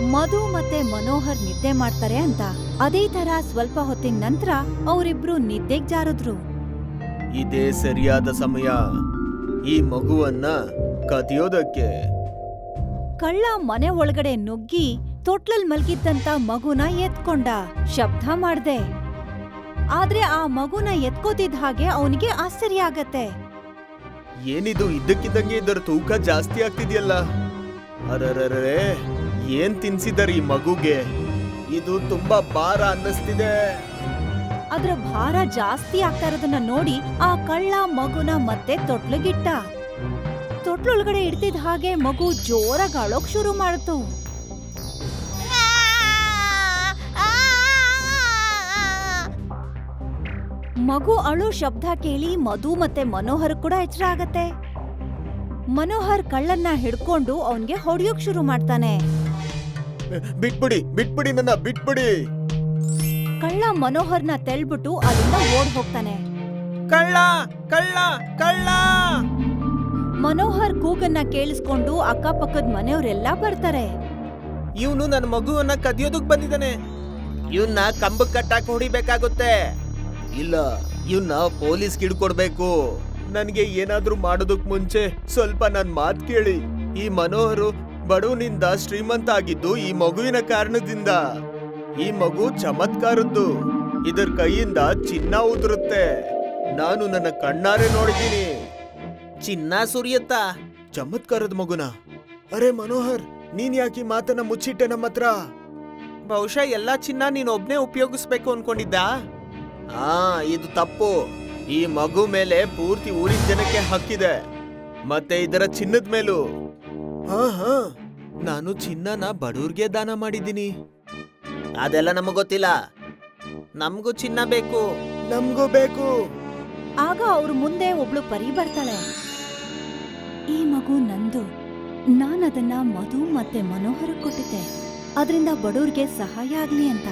ಮಧು ಮತ್ತೆ ಮನೋಹರ್ ನಿದ್ದೆ ಮಾಡ್ತಾರೆ ಅಂತ. ಅದೇ ತರ ಸ್ವಲ್ಪ ಹೊತ್ತಿನ ನಂತರ ಅವರಿಬ್ರು ನಿದ್ದೆಗ್ ಜಾರಿದ್ರು. ಇದೇ ಸರಿಯಾದ ಸಮಯ. ಈ ಮಗುವನ್ನ ಕದಿಯೋದಕ್ಕೆ. ಕಳ್ಳ ಮನೆ ಒಳಗಡೆ ನುಗ್ಗಿ ತೊಟ್ಲಲ್ ಮಲ್ಗಿದ್ದಂತ ಮಗುನ ಎತ್ಕೊಂಡ. ಶಬ್ದ ಮಾಡ್ದೆ. ಆದ್ರೆ ಆ ಮಗುನ ಎತ್ಕೋತಿದ್ದ ಹಾಗೆ ಅವನಿಗೆ ಆಶ್ಚರ್ಯ ಆಗತ್ತೆ. ಏನಿದು? ಇದ್ದಕ್ಕಿದ್ದಂಗೆ ಇದರ ತೂಕ ಜಾಸ್ತಿ ಆಗ್ತಿದ್ಯಲ್ಲ. ಅರರರೇ ಏನ್ ತಿನ್ಸಿದಾರೆ ಈ ಮಗುಗೆ? ಇದು ತುಂಬಾ ಭಾರ ಅನ್ನಿಸ್ತಿದೆ. ಅದ್ರ ಭಾರ ಜಾಸ್ತಿ ಆಗ್ತಾ ಇರೋದನ್ನ ನೋಡಿ ಆ ಕಳ್ಳ ಮಗುನ ಮತ್ತೆ ತೊಟ್ಲಗಿಟ್ಟ. ತೊಟ್ಲೊಳಗಡೆ ಇಡ್ತಿದ್ದ ಹಾಗೆ ಮಗು ಜೋರಾಗಿ ಅಳೋಕ್ ಶುರು ಮಾಡ್ತು. ಮಗು ಅಳು ಶಬ್ದ ಕೇಳಿ ಮಧು ಮತ್ತೆ ಮನೋಹರ್ ಕೂಡ ಎಚ್ಚರ ಆಗತ್ತೆ. ಮನೋಹರ್ ಕಳ್ಳನ್ನ ಹಿಡ್ಕೊಂಡು ಅವನ್ಗೆ ಹೊಡೆಯೋಕ್ ಶುರು ಮಾಡ್ತಾನೆ. ಬಿಟ್ಬಿಡಿ ಬಿಟ್ಬಿಡಿ ನನ್ನ ಬಿಟ್ಬಿಡಿ. ಕಳ್ಳ ಮನೋಹರ್ನ ತೆಳ್ಬಿಟ್ಟು ಅಲ್ಲಿಂದ ಓಡ್ ಹೋಗ್ತಾನೆ. ಕಳ್ಳ ಕಳ್ಳ ಕಳ್ಳ. ಮನೋಹರ್ ಕೂಗನ್ನ ಕೇಳಿಸ್ಕೊಂಡು ಅಕ್ಕಪಕ್ಕದ ಮನೆಯವರೆಲ್ಲ ಬರ್ತಾರೆ. ಇವನು ನನ್ನ ಮಗುವನ್ನ ಕದಿಯೋದಕ್ ಬಂದಿದ್ದಾನೆ. ಇವನ್ನ ಕಂಬಕ್ ಕಟ್ಟಾಕ್ ಹೊಡಿಬೇಕಾಗುತ್ತೆ. ಇಲ್ಲ ಇವನ್ನ ಪೊಲೀಸ್ ಹಿಡ್ಕೊಡ್ಬೇಕು. ನನ್ಗೆ ಏನಾದ್ರೂ ಮಾಡೋದಕ್ ಮುಂಚೆ ಸ್ವಲ್ಪ ನನ್ ಮಾತ್ ಕೇಳಿ. ಈ ಮನೋಹರು ಬಡವನಿಂದ ಶ್ರೀಮಂತ ಆಗಿದ್ದು ಈ ಮಗುವಿನ ಕಾರಣದಿಂದ. ಈ ಮಗು ಚಮತ್ಕಾರದ್ದು. ಇದರ ಕೈಯಿಂದ ಚಿನ್ನ ಉದುರುತ್ತೆ. ನಾನು ನನ್ನ ಕಣ್ಣಾರೆ ನೋಡಿದ್ದೀನಿ. ಚಿನ್ನ ಸುರಿಯತ್ತ? ಚಮತ್ಕಾರದ ಮಗುನ? ಅರೆ ಮನೋಹರ್ ನೀನ್ ಯಾಕೆ ಮಾತನ್ನ ಮುಚ್ಚಿಟ್ಟೆ ನಮ್ಮ ಹತ್ರ ಬಹುಶಃ ಎಲ್ಲಾ ಚಿನ್ನ ನೀನ್ ಒಬ್ನೇ ಉಪಯೋಗಿಸ್ಬೇಕು ಅನ್ಕೊಂಡಿದ್ದ ಆ ಇದು ತಪ್ಪು. ಈ ಮಗು ಮೇಲೆ ಪೂರ್ತಿ ಊರಿನ ಜನಕ್ಕೆ ಹಕ್ಕಿದೆ. ಮತ್ತೆ ಇದರ ಚಿನ್ನದ ಮೇಲೂ. ಹಾ ಹಾ. ನಾನು ಚಿನ್ನನ ಬಡವ್ರಿಗೆ ದಾನ ಮಾಡಿದ್ದೀನಿ. ಅದೆಲ್ಲ ನಮಗ್ ಗೊತ್ತಿಲ್ಲ. ನಮಗೂ ಚಿನ್ನ ಬೇಕು. ನಮಗೂ ಬೇಕು. ಆಗ ಅವ್ರ ಮುಂದೆ ಒಬ್ಳು ಪರಿ ಬರ್ತಾಳೆ. ಈ ಮಗು ನಂದು. ನಾನದನ್ನ ಮಧು ಮತ್ತೆ ಮನೋಹರ ಕೊಟ್ಟಿದ್ದೆ. ಅದರಿಂದ ಬಡವ್ರಿಗೆ ಸಹಾಯ ಆಗ್ಲಿ ಅಂತ.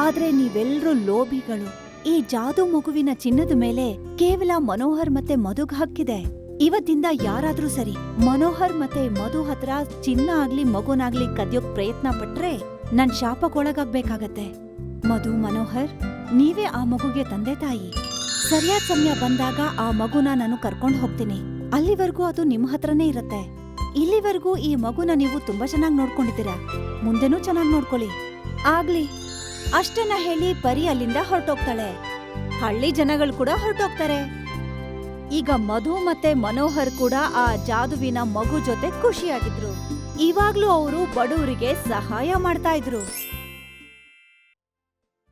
ಆದ್ರೆ ನೀವೆಲ್ಲರೂ ಲೋಭಿಗಳು. ಈ ಜಾದು ಮಗುವಿನ ಚಿನ್ನದ ಮೇಲೆ ಕೇವಲ ಮನೋಹರ್ ಮತ್ತೆ ಮಧುಗ್ ಹಕ್ಕಿದೆ ಇವತ್ತಿಂದ ಯಾರಾದ್ರೂ ಸರಿ ಮನೋಹರ್ ಮತ್ತೆ ಮಧು ಹತ್ರ ಚಿನ್ನ ಆಗ್ಲಿ ಮಗುನಾಗ್ಲಿ ಕದ್ಯೋಕ್ ಪ್ರಯತ್ನ ಪಟ್ರೆ ನನ್ ಶಾಪಕ್ಕೊಳಗಾಗ್ಬೇಕಾಗತ್ತೆ. ಮಧು, ಮನೋಹರ್, ನೀವೇ ಆ ಮಗುಗೆ ತಂದೆ ತಾಯಿ. ಸರಿಯಾದ ಸಮಯ ಬಂದಾಗ ಆ ಮಗುನ ನಾನು ಕರ್ಕೊಂಡ್ ಹೋಗ್ತೀನಿ. ಅಲ್ಲಿವರೆಗೂ ಅದು ನಿಮ್ ಹತ್ರನೇ ಇರತ್ತೆ. ಇಲ್ಲಿವರೆಗೂ ಈ ಮಗುನ ನೀವು ತುಂಬಾ ಚೆನ್ನಾಗಿ ನೋಡ್ಕೊಂಡಿದ್ದೀರಾ. ಮುಂದೆನೂ ಚೆನ್ನಾಗಿ ನೋಡ್ಕೊಳ್ಳಿ. ಆಗ್ಲಿ. ಅಷ್ಟನ್ನ ಹೇಳಿ ಪರಿ ಅಲ್ಲಿಂದ ಹೊರಟೋಗ್ತಾಳೆ. ಹಳ್ಳಿ ಜನಗಳು ಕೂಡ ಹೊರಟೋಗ್ತಾರೆ. ಈಗ ಮಧು ಮತ್ತೆ ಮನೋಹರ್ ಕೂಡ ಆ ಜಾದುವಿನ ಮಗು ಜೊತೆ ಖುಷಿಯಾಗಿದ್ರು. ಇವಾಗ್ಲೂ ಅವರು ಬಡವರಿಗೆ ಸಹಾಯ ಮಾಡ್ತಾ ಇದ್ರು.